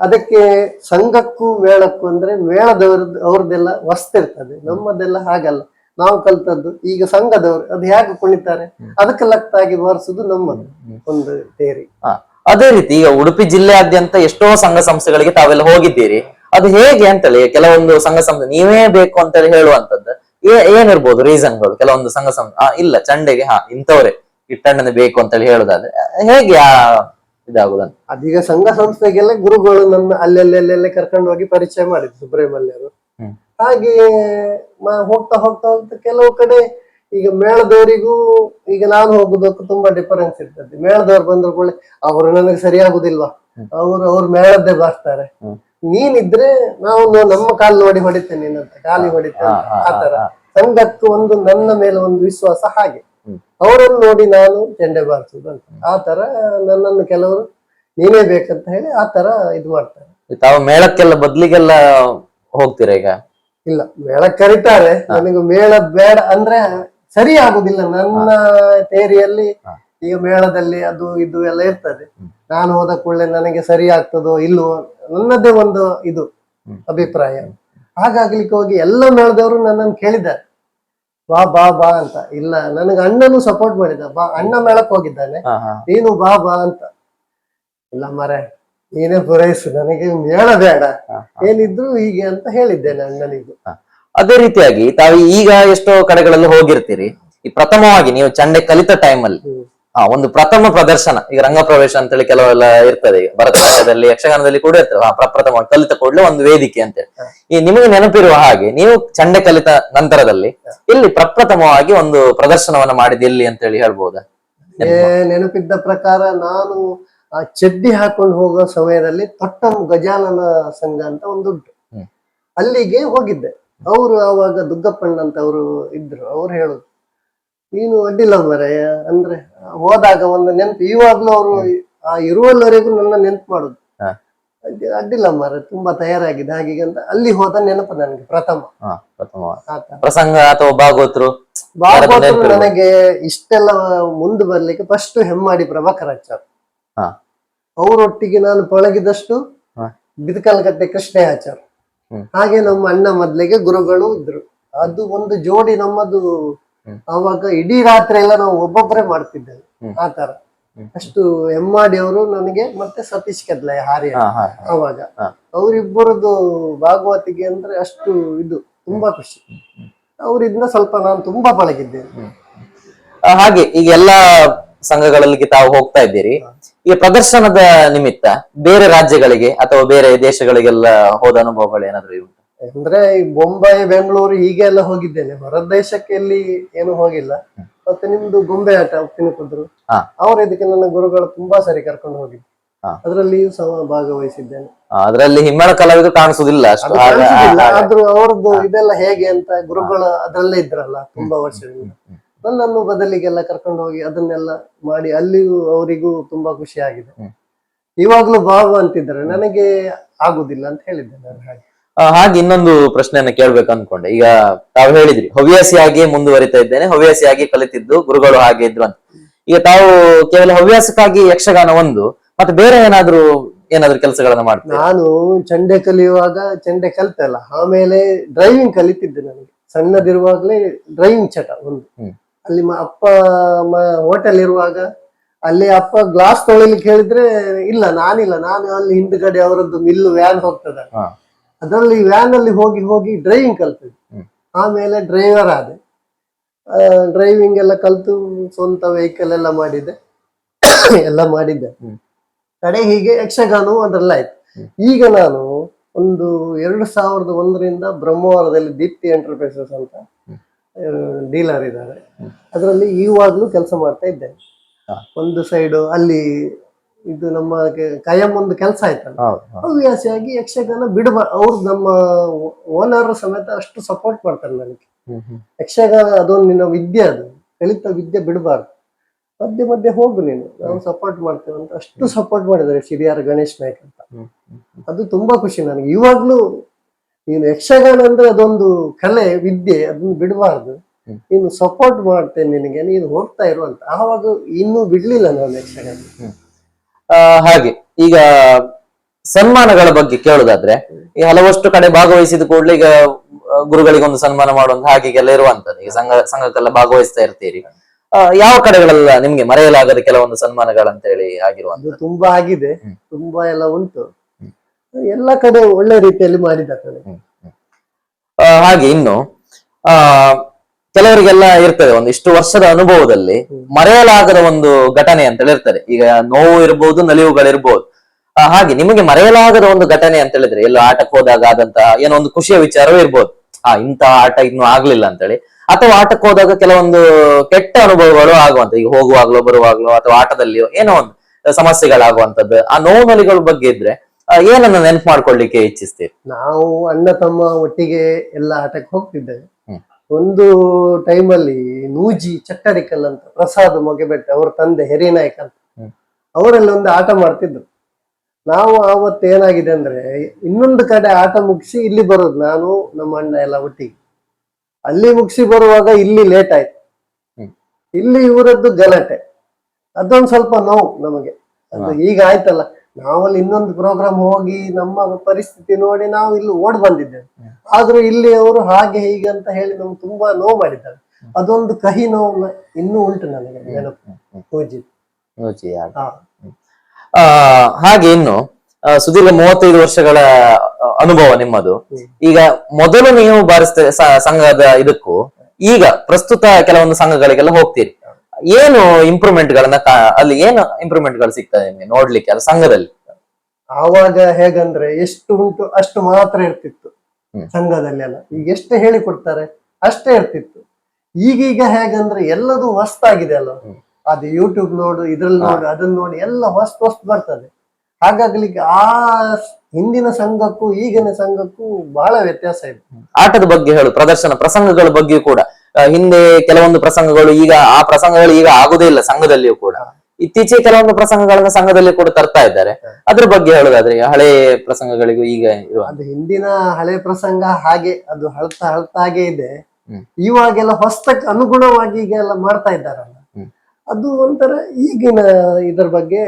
ಅದಕ್ಕೆ ಸಂಘಕ್ಕೂ ಮೇಳಕ್ಕೂ ಅಂದ್ರೆ ಮೇಳದವ್ರದ್ದು ಅವ್ರದ್ದೆಲ್ಲ ವಸ್ತು ಇರ್ತದೆ. ನಮ್ಮದೆಲ್ಲ ಹಾಗಲ್ಲ. ನಾವು ಕಲ್ತದ್ದು ಈಗ ಸಂಘದವರು ಅದು ಹೇಗೆ ಕುಣಿತಾರೆ ಅದಕ್ಕೆ ಲಕ್ತಾಗಿ ಬಾರಿಸುದು ನಮ್ಮದು ಒಂದು ತೇರಿ ಅದೇ ರೀತಿ ಈಗ ಉಡುಪಿ ಜಿಲ್ಲೆಯಾದ್ಯಂತ ಎಷ್ಟೋ ಸಂಘ ಸಂಸ್ಥೆಗಳಿಗೆ ತಾವೆಲ್ಲ ಹೋಗಿದ್ದೀರಿ. ಅದು ಹೇಗೆ ಅಂತೇಳಿ ಕೆಲವೊಂದು ಸಂಘ ಸಂಸ್ಥೆ ನೀವೇ ಬೇಕು ಅಂತೇಳಿ ಹೇಳುವಂತದ್ದು ಏ- ಏನಿರ್ಬೋದು ರೀಸನ್ಗಳು ಕೆಲವೊಂದು ಸಂಘ ಸಂಸ್ಥೆ ಆ, ಇಲ್ಲ ಚಂಡೆಗೆ ಹಾ ಇಂಥವ್ರೆ ಇಟ್ಟಣ್ಣನೆ ಬೇಕು ಅಂತ ಹೇಳಿ ಹೇಳುದಾದ್ರೆ ಹೇಗೆ ಆ ಇದಾಗುದಂತ ಅದೀಗ ಸಂಘ ಸಂಸ್ಥೆಗೆಲ್ಲ ಗುರುಗಳು ನನ್ನ ಅಲ್ಲೆಲ್ಲೆಲ್ಲೆಲ್ಲ ಕರ್ಕೊಂಡು ಹೋಗಿ ಪರಿಚಯ ಮಾಡಿದ್ರು ಸುಬ್ರಹ್ಮಣ್ಯರು. ಹಾಗೆ ಹೋಗ್ತಾ ಹೋಗ್ತಾ ಹೋಗ್ತಾ ಕೆಲವು ಕಡೆ ಈಗ ಮೇಳದವರಿಗೂ ಈಗ ನಾನು ಹೋಗುದಕ್ಕೂ ತುಂಬಾ ಡಿಫರೆನ್ಸ್ ಇರ್ತದೆ. ಮೇಳದವ್ರು ಬಂದ್ರು ಕೂಡ ಅವರು ನನಗೆ ಸರಿಯಾಗುದಿಲ್ವಾ ಅವರು ಅವ್ರು ಮೇಳದ್ದೇ ಬರ್ತಾರೆ. ನೀನಿದ್ರೆ ನಾವು ನಮ್ಮ ಕಾಲು ನೋಡಿ ಹೊಡಿತೇನೆ ನೀನಂತ ಕಾಲಿ ಹೊಡಿತೇನೆ ಆತರ ಸಂಘಕ್ಕೂ ಒಂದು ನನ್ನ ಮೇಲೆ ಒಂದು ವಿಶ್ವಾಸ ಹಾಗೆ. ಅವರನ್ನು ನೋಡಿ ನಾನು ಚೆಂಡೆ ಬಾರಿಸುದು ಅಂತ. ಆತರ ತರ ನನ್ನನ್ನು ಕೆಲವರು ನೀನೇ ಬೇಕಂತ ಹೇಳಿ ಆತರ ತರ ಇದು ಮಾಡ್ತಾರೆ. ತಾವು ಮೇಳಕ್ಕೆಲ್ಲ ಬದ್ಲಿಗೆಲ್ಲ ಹೋಗ್ತೀರಾ ಈಗ? ಇಲ್ಲ ಮೇಳ ಕರೀತಾರೆ. ನನಗೆ ಮೇಳ ಬೇಡ ಅಂದ್ರೆ ಸರಿ ಆಗುದಿಲ್ಲ. ನನ್ನ ತೇರಿಯಲ್ಲಿ ಹಾ. ಈಗ ಮೇಳದಲ್ಲಿ ಅದು ಇದು ಎಲ್ಲ ಇರ್ತದೆ. ನಾನು ಹೋದ ಕೂಡಲೇ ನನಗೆ ಸರಿ ಆಗ್ತದೋ ಇಲ್ವೋ ನನ್ನದೇ ಒಂದು ಇದು ಅಭಿಪ್ರಾಯ. ಹಾಗಾಗ್ಲಿಕ್ಕೆ ಹೋಗಿ ಎಲ್ಲ ಮೇಳದವರು ನನ್ನನ್ನು ಕೇಳಿದ್ದಾರೆ. ಬಾ ಬಾ ಬಾ ಅಂತ. ಇಲ್ಲ ನನಗೆ ಅಣ್ಣನು ಸಪೋರ್ಟ್ ಮಾಡಿದ ಬಾ ಅಣ್ಣ ಮೇಳಕ್ ಹೋಗಿದ್ದಾನೆ. ನೀನು ಬಾ ಬಾ ಅಂತ. ಇಲ್ಲ ಮರೆ ನೀನೇ ಪೂರೈಸು ನನಗೆ ಹೇಳಬೇಡ. ಏನಿದ್ರು ಹೀಗೆ ಅಂತ ಹೇಳಿದ್ದೇನೆ ಅಣ್ಣನಿಗೂ ಅದೇ ರೀತಿಯಾಗಿ ತಾವು ಈಗ ಎಷ್ಟೋ ಕಡೆಗಳಲ್ಲಿ ಹೋಗಿರ್ತೀರಿ. ಈ ಪ್ರಥಮವಾಗಿ ನೀವು ಚಂಡೆ ಕಲಿತ ಟೈಮಲ್ಲಿ ಹಾ ಒಂದು ಪ್ರಥಮ ಪ್ರದರ್ಶನ ಈಗ ರಂಗ ಪ್ರವೇಶ ಅಂತೇಳಿ ಕೆಲವೆಲ್ಲ ಇರ್ತದೆ. ಈಗ ಭರತನಾಟ್ಯದಲ್ಲಿ ಯಕ್ಷಗಾನದಲ್ಲಿ ಕೂಡ ಇರ್ತದೆ. ಹಾ ಪ್ರಪ್ರಥಮ ಕಲಿತ ಕೂಡಲೇ ಒಂದು ವೇದಿಕೆ ಅಂತೇಳಿ ಈ ನಿಮಗೆ ನೆನಪಿರುವ ಹಾಗೆ ನೀವು ಚಂಡೆ ಕಲಿತ ನಂತರದಲ್ಲಿ ಇಲ್ಲಿ ಪ್ರಪ್ರಥಮವಾಗಿ ಒಂದು ಪ್ರದರ್ಶನವನ್ನ ಮಾಡಿದ ಎಲ್ಲಿ ಅಂತೇಳಿ ಹೇಳ್ಬೋದಾ? ನೆನಪಿದ್ದ ಪ್ರಕಾರ ನಾನು ಆ ಚಡ್ಡಿ ಹಾಕೊಂಡು ಹೋಗೋ ಸಮಯದಲ್ಲಿ ತೊಟ್ಟಂ ಗಜಾನನ ಸಂಘ ಅಂತ ಒಂದು ಅಲ್ಲಿಗೆ ಹೋಗಿದ್ದೆ. ಅವರು ಆವಾಗ ದುಗ್ಗಪ್ಪಣ್ಣ ಅಂತ ಅವರು ಇದ್ರು. ಅವ್ರು ಹೇಳುದು ನೀನು ಅಡ್ಡಿಲ್ಲ ಮರೆಯ ಅಂದ್ರೆ ಹೋದಾಗ ಒಂದು ನೆನ್ಪು ಇವಾಗ್ಲೂ ಅವರು ಆ ಇರುವಲ್ಲವರೆಗೂ ನನ್ನ ನೆನ್ಪು ಮಾಡುದು. ಅಡ್ಡಿಲ್ಲ ಮರ ತುಂಬಾ ತಯಾರಾಗಿದೆ ಹಾಗೆ ಅಂತ ಅಲ್ಲಿ ಹೋದ ನೆನಪು ನನಗೆ ಪ್ರಥಮ. ಪ್ರಸಂಗ ಅಥವಾ ಭಾಗವತರು? ಭಾಗವತರು ನನಗೆ ಇಷ್ಟೆಲ್ಲ ಮುಂದೆ ಬರ್ಲಿಕ್ಕೆ ಫಸ್ಟ್ ಹೆಮ್ಮಾಡಿ ಪ್ರಭಾಕರಾಚಾರ್. ಅವರೊಟ್ಟಿಗೆ ನಾನು ಪಳಗಿದಷ್ಟು ಬಿದಕಲ್ಕಟ್ಟೆ ಬಿದಕಲ್ಗಟ್ಟೆ ಆಚಾರ. ಹಾಗೆ ನಮ್ಮ ಅಣ್ಣ ಮೊದ್ಲಿಗೆ ಗುರುಗಳು ಇದ್ರು. ಅದು ಒಂದು ಜೋಡಿ ನಮ್ಮದು. ಅವಾಗ ಇಡೀ ರಾತ್ರಿ ಎಲ್ಲ ನಾವು ಒಬ್ಬೊಬ್ಬರೇ ಮಾಡ್ತಿದ್ದೇವೆ. ಆ ತರ. ಅಷ್ಟು ಹೆಮ್ಮಾಡಿ ಅವರು ನನಗೆ ಮತ್ತೆ ಸತೀಶ್ ಕದ್ಲಾಯ ಹಾರಿ ಅವಾಗ ಅವರಿಬ್ಬರದ್ದು ಅವರಿಬ್ಬರದು ಭಾಗವತಿಗೆ ಅಂದ್ರೆ ಅಷ್ಟು ಇದು ತುಂಬಾ ಖುಷಿ. ಅವರಿಂದ ಸ್ವಲ್ಪ ನಾನು ತುಂಬಾ ಪಳಗಿದ್ದೇನೆ. ಹಾಗೆ ಈಗ ಎಲ್ಲಾ ಸಂಘಗಳಲ್ಲಿ ತಾವು ಹೋಗ್ತಾ ಇದ್ದೀರಿ. ಈ ಪ್ರದರ್ಶನದ ನಿಮಿತ್ತ ಬೇರೆ ರಾಜ್ಯಗಳಿಗೆ ಅಥವಾ ಬೇರೆ ದೇಶಗಳಿಗೆಲ್ಲ ಹೋದ ಅನುಭವಗಳು ಏನಾದ್ರು ಉಂಟು ಅಂದ್ರೆ ಈ ಬೊಂಬೈ ಬೆಂಗಳೂರು ಹೀಗೆ ಎಲ್ಲ ಹೋಗಿದ್ದೇನೆ. ಹೊರ ದೇಶಕ್ಕೆ ಇಲ್ಲಿ ಏನು ಹೋಗಿಲ್ಲ. ಮತ್ತೆ ನಿಮ್ದು ಗೊಂಬೆ ಆಟ ಉಪ್ಪಿನ ಕುದ್ರು. ಅವ್ರ ಇದಕ್ಕೆ ನನ್ನ ಗುರುಗಳು ತುಂಬಾ ಸರಿ ಕರ್ಕೊಂಡು ಹೋಗಿದ್ದೆ. ಅದರಲ್ಲಿಯೂ ಸಹ ಭಾಗವಹಿಸಿದ್ದೇನೆ. ಅದರಲ್ಲಿ ಹಿಮ್ಮಳ ಕಲಾವಿದ್ರು ಕಾಣಿಸುದಿಲ್ಲ. ಆದ್ರೂ ಅವ್ರದ್ದು ಇದೆಲ್ಲ ಹೇಗೆ ಅಂತ ಗುರುಗಳು ಅದ್ರಲ್ಲೇ ಇದ್ರಲ್ಲ ತುಂಬಾ ವರ್ಷದಿಂದ ನನ್ನನ್ನು ಬದಲಿಗೆಲ್ಲ ಕರ್ಕೊಂಡು ಹೋಗಿ ಅದನ್ನೆಲ್ಲ ಮಾಡಿ ಅಲ್ಲಿಯೂ ಅವರಿಗೂ ತುಂಬಾ ಖುಷಿ ಆಗಿದೆ. ಇವಾಗ್ಲೂ ಬಾಬು ಅಂತಿದ್ದಾರೆ. ನನಗೆ ಆಗುದಿಲ್ಲ ಅಂತ ಹೇಳಿದ್ದೆ ನಾನು ಹಾಗೆ. ಆ, ಹಾಗೆ ಇನ್ನೊಂದು ಪ್ರಶ್ನೆಯನ್ನ ಕೇಳ್ಬೇಕು ಅನ್ಕೊಂಡೆ. ಈಗ ತಾವು ಹೇಳಿದ್ರಿ ಹವ್ಯಾಸಿಯಾಗಿ ಮುಂದುವರಿತಾ ಇದ್ದೇನೆ ಹವ್ಯಾಸಿಯಾಗಿ ಕಲಿತಿದ್ದು ಗುರುಗಳು ಹಾಗೆ ಇದ್ರು ಅಂತ. ಈಗ ತಾವು ಕೇವಲ ಹವ್ಯಾಸಕ್ಕಾಗಿ ಯಕ್ಷಗಾನ ಒಂದು ಮತ್ತೆ ಬೇರೆ ಏನಾದ್ರು ಏನಾದ್ರು ಕೆಲಸಗಳನ್ನ ಮಾಡ್ತೀನಿ ನಾನು ಚಂಡೆ ಕಲಿಯುವಾಗ ಚಂಡೆ ಕಲಿತಲ್ಲ ಆಮೇಲೆ ಡ್ರೈವಿಂಗ್ ಕಲಿತಿದ್ದೆ ನನಗೆ. ಸಣ್ಣದಿರುವಾಗಲೇ ಡ್ರೈವಿಂಗ್ ಚಟ ಒಂದು. ಹ್ಮ್. ಅಲ್ಲಿ ಮ- ಅಪ್ಪ ಹೋಟೆಲ್ ಇರುವಾಗ ಅಲ್ಲಿ ಅಪ್ಪ ಗ್ಲಾಸ್ ತೊಳಿಲಿಕ್ಕೆ ಹೇಳಿದ್ರೆ ಇಲ್ಲ ನಾನಿಲ್ಲ. ನಾನು ಅಲ್ಲಿ ಹಿಂದ್ಗಡೆ ಅವರದ್ದು ಮಿಲ್ಲು ವ್ಯಾನ್ ಹೋಗ್ತದ. ಹಾ. ಅದರಲ್ಲಿ ವ್ಯಾನ್ ಅಲ್ಲಿ ಹೋಗಿ ಹೋಗಿ ಡ್ರೈವಿಂಗ್ ಕಲ್ತಿದ್ದೆ. ಹ್ಮ್. ಆಮೇಲೆ ಡ್ರೈವರ್ ಆದೆ. ಡ್ರೈವಿಂಗ್ ಎಲ್ಲ ಕಲ್ತು ಸ್ವಂತ ವೆಹಿಕಲ್ ಎಲ್ಲ ಮಾಡಿದ್ದೆ. ಎಲ್ಲ ಮಾಡಿದ್ದೆ. ಹ್ಮ್. ಕಡೆ ಹೀಗೆ ಯಕ್ಷಗಾನವು ಅದೆಲ್ಲ ಆಯ್ತು ಈಗ ನಾನು ಒಂದು ಎರಡು ಸಾವಿರದ ಒಂದರಿಂದ ಬ್ರಹ್ಮವಾರದಲ್ಲಿ ದೀಪ್ತಿ ಎಂಟರ್ಪ್ರೈಸಸ್ ಅಂತ ಡೀಲರ್ ಇದ್ದಾರೆ. ಅದರಲ್ಲಿ ಈವಾಗಲೂ ಕೆಲಸ ಮಾಡ್ತಾ ಇದ್ದೇನೆ. ಒಂದು ಸೈಡು ಅಲ್ಲಿ ಇದು ನಮ್ಮ ಕಾಯಂ ಒಂದು ಕೆಲಸ ಆಯ್ತಲ್ಲ. ಹವ್ಯಾಸಿಯಾಗಿ ಯಕ್ಷಗಾನ ಬಿಡಬ ಅವ್ರು ನಮ್ಮ ಓನರ್ ಸಮೇತ ಅಷ್ಟು ಸಪೋರ್ಟ್ ಮಾಡ್ತಾರೆ ನನಗೆ. ಯಕ್ಷಗಾನ ಅದೊಂದು ನಿನ್ನ ವಿದ್ಯೆ ಅದು. ಕಲಿತ ವಿದ್ಯೆ ಬಿಡಬಾರ್ದು. ಮಧ್ಯೆ ಮಧ್ಯೆ ಹೋಗು ನೀನು. ನಾವು ಸಪೋರ್ಟ್ ಮಾಡ್ತೇವೆ ಅಂತ ಅಷ್ಟು ಸಪೋರ್ಟ್ ಮಾಡಿದ್ದಾರೆ ಸಿರಿಯಾರ್ ಗಣೇಶ್ ನಾಯ್ಕ್ ಅಂತ. ಅದು ತುಂಬಾ ಖುಷಿ ನನಗೆ. ಇವಾಗ್ಲೂ ನೀನು ಯಕ್ಷಗಾನ ಅಂದ್ರೆ ಅದೊಂದು ಕಲೆ ವಿದ್ಯೆ ಅದನ್ನ ಬಿಡಬಾರ್ದು. ನೀನು ಸಪೋರ್ಟ್ ಮಾಡ್ತೇನೆ ನಿನಗೆ ನೀನು ಹೋಗ್ತಾ ಇರುವಂತ ಆವಾಗ ಇನ್ನೂ ಬಿಡ್ಲಿಲ್ಲ ನಾನು ಯಕ್ಷಗಾನ. ಆ, ಹಾಗೆ ಈಗ ಸನ್ಮಾನಗಳ ಬಗ್ಗೆ ಕೇಳುದಾದ್ರೆ ಈ ಹಲವಷ್ಟು ಕಡೆ ಭಾಗವಹಿಸಿದ ಕೂಡಲೇ ಈಗ ಆ, ಗುರುಗಳಿಗೆ ಒಂದು ಸನ್ಮಾನ ಮಾಡುವಂತ ಹಾಗೆಲ್ಲ ಇರುವಂತದ್ದು. ಈಗ ಸಂಘ ಸಂಘಕ್ಕೆಲ್ಲ ಭಾಗವಹಿಸ್ತಾ ಇರ್ತೀರಿ. ಆ, ಯಾವ ಕಡೆಗಳೆಲ್ಲ ನಿಮ್ಗೆ ಮರೆಯಲಾಗದ ಕೆಲವೊಂದು ಸನ್ಮಾನಗಳಂತ ಹೇಳಿ ಆಗಿರುವಂತ ಅದು ತುಂಬಾ ಆಗಿದೆ. ಹ್ಮ್. ತುಂಬಾ ಎಲ್ಲ ಉಂಟು. ಎಲ್ಲ ಕಡೆ ಒಳ್ಳೆ ರೀತಿಯಲ್ಲಿ ಮಾಡಿದ್ದಾರೆ. ಹಾಗೆ ಇನ್ನು ಆ ಕೆಲವರಿಗೆಲ್ಲ ಇರ್ತದೆ ಒಂದು ಇಷ್ಟು ವರ್ಷದ ಅನುಭವದಲ್ಲಿ ಮರೆಯಲಾಗದ ಒಂದು ಘಟನೆ ಅಂತ ಹೇಳಿರ್ತಾರೆ ಈಗ ನೋವು ಇರ್ಬೋದು ನಲಿವುಗಳಿರ್ಬೋದು. ಹಾಗೆ ನಿಮಗೆ ಮರೆಯಲಾಗದ ಒಂದು ಘಟನೆ ಅಂತ ಹೇಳಿದ್ರೆ ಎಲ್ಲ ಆಟಕ್ಕೆ ಹೋದಾಗ ಆದಂತಹ ಏನೋ ಒಂದು ಖುಷಿಯ ವಿಚಾರವೂ ಇರ್ಬೋದು. ಆ ಇಂತ ಆಟ ಇನ್ನು ಆಗ್ಲಿಲ್ಲ ಅಂತೇಳಿ. ಅಥವಾ ಆಟಕ್ಕೆ ಹೋದಾಗ ಕೆಲವೊಂದು ಕೆಟ್ಟ ಅನುಭವಗಳು ಆಗುವಂತ ಈಗ ಹೋಗುವಾಗ್ಲೋ ಬರುವಾಗ್ಲೋ ಅಥವಾ ಆಟದಲ್ಲಿಯೋ ಏನೋ ಒಂದು ಸಮಸ್ಯೆಗಳಾಗುವಂತದ್ದು ಆ ನೋವು ನಲಿಗಳ ಬಗ್ಗೆ ಇದ್ರೆ ಏನನ್ನ ನೆನಪು ಮಾಡ್ಕೊಳ್ಲಿಕ್ಕೆ ಇಚ್ಛಿಸ್ತೀರಿ? ನಾವು ಅಣ್ಣ ತಮ್ಮ ಒಟ್ಟಿಗೆ ಎಲ್ಲ ಆಟಕ್ಕೆ ಹೋಗ್ತಿದ್ದೇವೆ. ಒಂದು ಟೈಮಲ್ಲಿ ನೂಜಿ ಚಟ್ಟರಿಕಲ್ ಅಂತ ಪ್ರಸಾದ್ ಮೊಗೆಬೆಟ್ಟ ಅವ್ರ ತಂದೆ ಹಿರಿನಾಯಕ್ ಅಂತ. ಅವರೆಲ್ಲ ಒಂದು ಆಟ ಮಾಡ್ತಿದ್ರು. ನಾವು ಆವತ್ತು ಏನಾಗಿದೆ ಅಂದ್ರೆ ಇನ್ನೊಂದು ಕಡೆ ಆಟ ಮುಗಿಸಿ ಇಲ್ಲಿ ಬರೋದು ನಾನು ನಮ್ಮ ಅಣ್ಣ ಎಲ್ಲ ಒಟ್ಟಿಗೆ. ಅಲ್ಲಿ ಮುಗಿಸಿ ಬರುವಾಗ ಇಲ್ಲಿ ಲೇಟ್ ಆಯ್ತು. ಇಲ್ಲಿ ಇವರದ್ದು ಗಲಾಟೆ. ಅದೊಂದು ಸ್ವಲ್ಪ ನೋವು ನಮಗೆ. ಅದು ಈಗ ಆಯ್ತಲ್ಲ. ನಾವಲ್ಲಿ ಇನ್ನೊಂದು ಪ್ರೋಗ್ರಾಮ್ ಹೋಗಿ ನಮ್ಮ ಪರಿಸ್ಥಿತಿ ನೋಡಿ ನಾವು ಇಲ್ಲಿ ಓಡ್ ಬಂದಿದ್ದೇವೆ. ಆದ್ರೂ ಇಲ್ಲಿ ಅವರು ಹಾಗೆ ಹೀಗೆ ಅಂತ ಹೇಳಿ ನಮ್ಗೆ ತುಂಬಾ ನೋವು ಮಾಡಿದ್ದಾರೆ. ಅದೊಂದು ಕಹಿ ನೋವು ಇನ್ನೂ ಉಂಟು ನನಗೆ ನೆನಪು ಪೂಜಿ ಹಾಗೆ. ಇನ್ನು ಸುದೀರ್ಘ ಮೂವತ್ತೈದು ವರ್ಷಗಳ ಅನುಭವ ನಿಮ್ಮದು. ಈಗ ಮೊದಲು ನೀವು ಬಾರಿಸ್ತ ಸಂಘದ ಇದಕ್ಕೂ ಈಗ ಪ್ರಸ್ತುತ ಕೆಲವೊಂದು ಸಂಘಗಳಿಗೆಲ್ಲ ಹೋಗ್ತೀರಿ. ಏನು ಇಂಪ್ರೂವ್ಮೆಂಟ್ ಗಳನ್ನ ಅಲ್ಲಿ ಏನು ಇಂಪ್ರೂವ್ಮೆಂಟ್ಗಳು ಸಿಗ್ತದೆ ನಿಮ್ಗೆ ನೋಡ್ಲಿಕ್ಕೆ ಅದು ಸಂಘದಲ್ಲಿ? ಆವಾಗ ಹೇಗಂದ್ರೆ ಎಷ್ಟು ಉಂಟು ಅಷ್ಟು ಮಾತ್ರ ಇರ್ತಿತ್ತು ಸಂಘದಲ್ಲಿ ಎಲ್ಲ. ಈಗ ಎಷ್ಟು ಹೇಳಿ ಕೊಡ್ತಾರೆ ಅಷ್ಟೇ ಇರ್ತಿತ್ತು. ಈಗೀಗ ಹೇಗಂದ್ರೆ ಎಲ್ಲದೂ ಹೊಸ್ತಾಗಿದೆ ಅಲ್ಲ ಅದು ಯೂಟ್ಯೂಬ್ ನೋಡು ಇದ್ರಲ್ಲಿ ನೋಡು ಅದನ್ನ ನೋಡಿ ಎಲ್ಲ ಹೊಸ್ತು ಹೊಸ್ತು ಬರ್ತದೆ. ಹಾಗಾಗ್ಲಿಕ್ಕೆ ಆ ಹಿಂದಿನ ಸಂಘಕ್ಕೂ ಈಗಿನ ಸಂಘಕ್ಕೂ ಬಹಳ ವ್ಯತ್ಯಾಸ ಇದೆ. ಆಟದ ಬಗ್ಗೆ ಹೇಳು ಪ್ರದರ್ಶನ ಪ್ರಸಂಗಗಳ ಬಗ್ಗೆ ಕೂಡ. ಹಿಂದೆ ಕೆಲವೊಂದು ಪ್ರಸಂಗಗಳು ಈಗ ಆ ಪ್ರಸಂಗಗಳು ಈಗ ಆಗುದೇ ಇಲ್ಲ ಸಂಘದಲ್ಲಿಯೂ ಕೂಡ. ಇತ್ತೀಚೆಗೆ ಕೆಲವೊಂದು ಪ್ರಸಂಗಗಳನ್ನ ಸಂಘದಲ್ಲಿ ಕೂಡ ತರ್ತಾ ಇದ್ದಾರೆ. ಅದ್ರ ಬಗ್ಗೆ ಹೇಳುದಾದ್ರೆ ಹಳೆ ಪ್ರಸಂಗಗಳಿಗೂ ಈಗ ಇರುವ ಅದು ಹಿಂದಿನ ಹಳೆ ಪ್ರಸಂಗ ಹಾಗೆ ಅದು ಹಳ್ತಾ ಹಳ್ತಾ ಹಾಗೆ ಇದೆ. ಇವಾಗೆಲ್ಲ ಹೊಸ್ತಕ್ಕೆ ಅನುಗುಣವಾಗಿ ಈಗ ಎಲ್ಲ ಮಾಡ್ತಾ ಇದ್ದಾರಲ್ಲ. ಅದು ಒಂಥರ ಈಗಿನ ಇದ್ರ ಬಗ್ಗೆ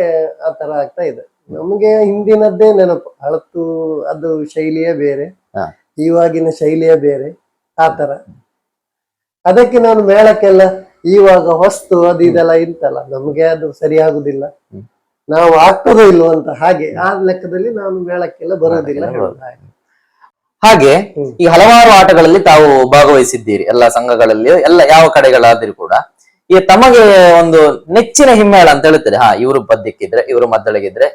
ಆ ತರ ಆಗ್ತಾ ಇದೆ. ನಮಗೆ ಹಿಂದಿನದ್ದೇ ನೆನಪು. ಹಳತು ಅದು ಶೈಲಿಯೇ ಬೇರೆ. ಇವಾಗಿನ ಶೈಲಿಯೇ ಬೇರೆ. ಆ ತರ ಅದಕ್ಕೆ ನಾನು ಮೇಳಕ್ಕೆಲ್ಲ ಇವಾಗ ವಸ್ತು ಅದು ಇದೆಲ್ಲ ಇಂತಲ್ಲ. ನಮ್ಗೆ ಅದು ಸರಿ ಆಗುದಿಲ್ಲ ನಾವು ಆಗ್ತದೋ ಇಲ್ವೋ ಅಂತ ಹಾಗೆ ಆ ಲೆಕ್ಕದಲ್ಲಿ ನಾನು ಮೇಳಕ್ಕೆಲ್ಲ ಬರೋದಿಲ್ಲ ಹಾಗೆ. ಈ ಹಲವಾರು ಆಟಗಳಲ್ಲಿ ತಾವು ಭಾಗವಹಿಸಿದ್ದೀರಿ. ಎಲ್ಲ ಸಂಘಗಳಲ್ಲಿ ಎಲ್ಲ ಯಾವ ಕಡೆಗಳಾದ್ರೂ ಕೂಡ. ಈ ತಮಗೆ ಒಂದು ನೆಚ್ಚಿನ ಹಿಮ್ಮೇಳ ಅಂತ ಹೇಳ್ತಾರೆ ಹಾ ಇವರು ಪದ್ಯಕ್ಕಿದ್ರೆ ಇವರು ಮದ್ದಳಿಗಿದ್ರೆ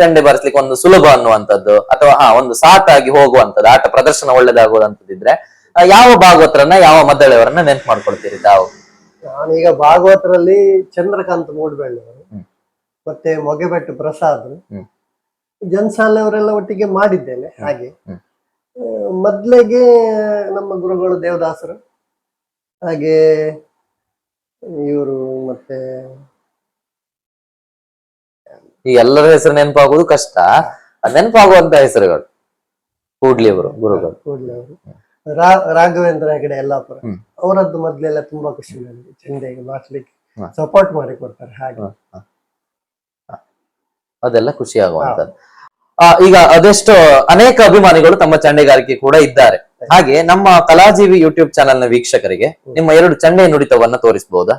ಚಂಡೆ ಬರ್ಸ್ಲಿಕ್ಕೆ ಒಂದು ಸುಲಭ ಅನ್ನುವಂಥದ್ದು ಅಥವಾ ಹಾ ಒಂದು ಸಾಟಾಗಿ ಹೋಗುವಂಥದ್ದು ಆಟ ಪ್ರದರ್ಶನ ಒಳ್ಳೇದಾಗುವಂಥದ್ದಿದ್ರೆ ಯಾವ ಭಾಗವತರನ್ನ ಯಾವ ಮದ್ದಳೆಯವರನ್ನ ನೆನ್ಪು ಮಾಡ್ಕೊಳ್ತೀರಿ ತಾವು? ನಾನೀಗ ಭಾಗವತರಲ್ಲಿ ಚಂದ್ರಕಾಂತ್ ಮೂಡ್ಬೆಳ್ಳವರು. ಮತ್ತೆ ಮೊಗೆಬೆಟ್ಟು ಪ್ರಸಾದ್ ಜನ್ಸಾಲ್ ಅವರೆಲ್ಲ ಒಟ್ಟಿಗೆ ಮಾಡಿದ್ದೇನೆ ಹಾಗೆ. ಮೊದ್ಲಿಗೆ ನಮ್ಮ ಗುರುಗಳು ದೇವದಾಸರು ಹಾಗೆ ಇವರು ಮತ್ತೆ ಈ ಎಲ್ಲರ ಹೆಸರು ನೆನಪಾಗುವುದು ಕಷ್ಟ. ನೆನಪಾಗುವಂತ ಹೆಸರುಗಳು ಕೂಡ್ಲಿ ಅವರು ಗುರುಗಳು. ಕೂಡ್ಲಿ ಅವರು ರಾಘವೇಂದ್ರ ಹೆಗಡೆ ಯಲ್ಲಾಪುರ. ಅವರದ್ದು ಮೊದ್ಲೆಲ್ಲ ತುಂಬಾ ಖುಷಿ ನನಗೆ ಚೆಂಡೆಗೆ ಮಾಡ್ಲಿಕ್ಕೆ ಸಪೋರ್ಟ್ ಮಾಡಿ ಕೊಡ್ತಾರೆ ಹಾಗೆ. ಅದೆಲ್ಲ ಖುಷಿ ಆಗುವಂತದ್ದು ಈಗ ಅದೆಷ್ಟು ಅನೇಕ ಅಭಿಮಾನಿಗಳು ತಮ್ಮ ಚಂಡೆಗಾರಿಕೆ ಕೂಡ ಇದ್ದಾರೆ. ಹಾಗೆ ನಮ್ಮ ಕಲಾಜೀವಿ ಯೂಟ್ಯೂಬ್ ಚಾನೆಲ್ನ ವೀಕ್ಷಕರಿಗೆ ನಿಮ್ಮ ಎರಡು ಚಂಡೆ ನುಡಿತವನ್ನ ತೋರಿಸಬಹುದಾ